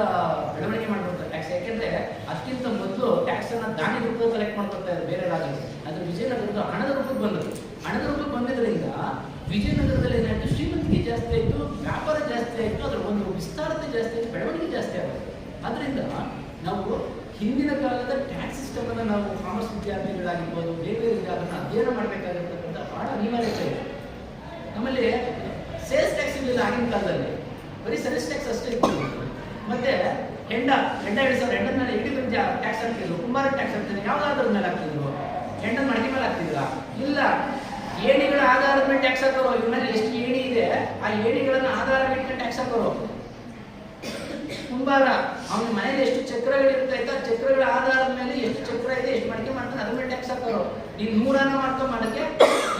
ಬೆಳವಣಿಗೆ ಮಾಡ್ಕೊತಾರೆ ಟ್ಯಾಕ್ಸ್ ಯಾಕೆಂದ್ರೆ ಅದಕ್ಕಿಂತ ಮೊದಲು ಟ್ಯಾಕ್ಸ್ ಅನ್ನ ದಾನಿ ರೂಪದಲ್ಲಿ ಕಲೆಕ್ಟ್ ಮಾಡ್ಕೊಡ್ತಾರೆ ಬೇರೆ ರಾಜ್ಯಗಳು. ಅದು ವಿಜಯನಗರದ ಹಣದ ರೂಪಕ್ಕೆ ಬಂದದ್ದು. ಹಣದ ರೂಪಕ್ಕೆ ಬಂದಿದ್ದರಿಂದ ವಿಜಯನಗರದಲ್ಲಿ ಏನಾಯ್ತು? ಶ್ರೀಮಂತಿಕೆ ಜಾಸ್ತಿ ಆಯಿತು, ವ್ಯಾಪಾರ ಜಾಸ್ತಿ ಆಯಿತು, ಅದರ ಒಂದು ವಿಸ್ತಾರತೆ ಜಾಸ್ತಿ ಆಯಿತು, ಬೆಳವಣಿಗೆ ಜಾಸ್ತಿ ಆಗುತ್ತೆ. ಅದರಿಂದ ನಾವು ಹಿಂದಿನ ಕಾಲದ ಟ್ಯಾಕ್ಸ್ ಸಿಸ್ಟಮ್ ಅನ್ನು ನಾವು ಕಾಮರ್ಸ್ ವಿದ್ಯಾರ್ಥಿಗಳಾಗಿರ್ಬೋದು, ಬೇರೆ ಬೇರೆ ಅದನ್ನು ಅಧ್ಯಯನ ಮಾಡಬೇಕಾಗಿರ್ತಕ್ಕಂಥ ಬಹಳ ಅನಿವಾರ್ಯತೆ ಇದೆ. ನಮ್ಮಲ್ಲಿ ಸೇಲ್ಸ್ ಟ್ಯಾಕ್ಸ್ ಇರಲಿಲ್ಲ ಆಗಿನ ಕಾಲದಲ್ಲಿ. ಬರೀ ಸರ್ವಿಸ್ ಟ್ಯಾಕ್ಸ್ ಅಷ್ಟೇ ಇತ್ತು. ಮತ್ತೆ ಹೆಂಡ ಹೆಂಡ ಸಾವಿರ ಹೆಂಡದ ಮೇಲೆ ಇಡೀ ಟ್ಯಾಕ್ಸ್ ಹಾಕ್ತಿದ್ರು, ಕುಂಬಾರ ಟ್ಯಾಕ್ಸ್ ಹಾಕ್ತಿದ್ರು, ಯಾವ್ದಾದ್ರು ಮೇಲೆ ಹಾಕ್ತಿದ್ರು. ಹೆಂಡನ ಮಡಿಕೆ ಮೇಲೆ ಹಾಕ್ತಿದ್ರ? ಇಲ್ಲ. ಏಣಿಗಳ ಆಧಾರದ ಮೇಲೆ ಟ್ಯಾಕ್ಸ್ ಹಾಕೋರು, ಇವ್ರ ಮೇಲೆ ಎಷ್ಟು ಏಣಿ ಇದೆ, ಆ ಏಣಿಗಳನ್ನು ಆಧಾರ ಇಟ್ಕೊಂಡು ಟ್ಯಾಕ್ಸ್ ಹಾಕೋರು. ಕುಂಬಾರ, ಅವನ ಮನೇಲಿ ಎಷ್ಟು ಚಕ್ರಗಳಿರುತ್ತೆ ಆ ಚಕ್ರಗಳ ಆಧಾರದ ಮೇಲೆ ಎಷ್ಟು ಚಕ್ರ ಇದೆ, ಎಷ್ಟು ಮಡಿಕೆ ಮಾಡ್ತಾನೆ? ಅದ್ರ ಮೇಲೆ ಟ್ಯಾಕ್ಸ್ ಹಾಕೋರು ನೀನು ನೂರನ ಮಾಡ್ಕೊ ಮಾಡಕ್ಕೆ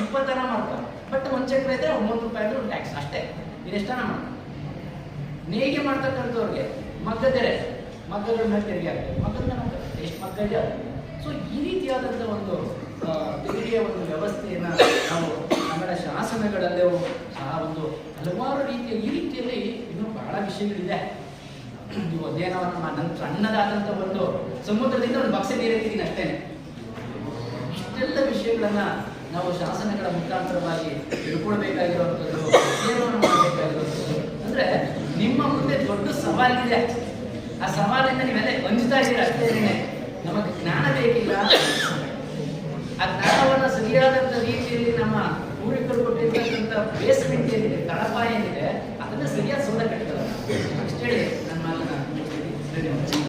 ಇಪ್ಪತ್ತನ ಮಾಡ್ಕೊ. ಬಟ್ ಒಂದು ಚಕ್ರ ಇದ್ರೆ ಒಂಬತ್ತು ರೂಪಾಯಿ ಅಂದ್ರೆ ಟ್ಯಾಕ್ಸ್ ಅಷ್ಟೇ. ಇದೆಷ್ಟನ ನೇಗೆ ಮಾಡ್ತಕ್ಕಂಥವ್ರಿಗೆ ಮಾಡ್ತಕ್ಕಂಥವ್ರಿಗೆ ಮಗ್ಗದೆರೆ. ಮಗ್ಗಗಳ ಮೇಲೆ ತೆರಿಗೆ ಆಗ್ತದೆ ಮಗ್ಗದ ಎಷ್ಟು ಮಗ್ಗ ಇದೆ ಸೊ ಈ ರೀತಿಯಾದಂಥ ಒಂದು ತೆರಿಗೆಯ ಒಂದು ವ್ಯವಸ್ಥೆಯನ್ನು ನಾವು ಕನ್ನಡ ಶಾಸನಗಳಲ್ಲೂ ಸಹ ಒಂದು ಹಲವಾರು ರೀತಿಯ, ಈ ರೀತಿಯಲ್ಲಿ ಇನ್ನೂ ಬಹಳ ವಿಷಯಗಳಿದೆ. ನೀವು ಅಧ್ಯಯನವನ್ನು ನನ್ನ ಸಣ್ಣದಾದಂಥ ಒಂದು ಸಮುದ್ರದಿಂದ ಒಂದು ಬಕ್ಸೆ ನೀರು ಎತ್ತಿದ್ದೀನಿ ಅಷ್ಟೇನೆ ಇಷ್ಟೆಲ್ಲ ವಿಷಯಗಳನ್ನ ನಾವು ಶಾಸನಗಳ ಮುಖಾಂತರವಾಗಿ ತಿಳ್ಕೊಳ್ಬೇಕಾಗಿರುವಂಥದ್ದು, ಅಧ್ಯಯನವನ್ನು ಮಾಡಬೇಕಾಗಿರುವಂಥದ್ದು. ಅಂದ್ರೆ ನಿಮ್ಮ ಮುಂದೆ ದೊಡ್ಡ ಸವಾಲಿದೆ. ಆ ಸವಾಲಿಂದ ನೀವೆಲ್ಲ ಹಂಚ್ತಾ ಇದ್ದೀರ? ಅಷ್ಟೇನೆ ನಮಗೆ ಜ್ಞಾನ ಬೇಕಿಲ್ಲ. ಆ ಜ್ಞಾನವನ್ನು ಸರಿಯಾದಂಥ ರೀತಿಯಲ್ಲಿ ನಮ್ಮ ಪೂರ್ವಿಕರು ಕೊಟ್ಟಿರ್ತಕ್ಕಂಥ ಬೇಸ್ಮೆಂಟ್ ಏನಿದೆ ಕಳಪ ಏನಿದೆ Thank you.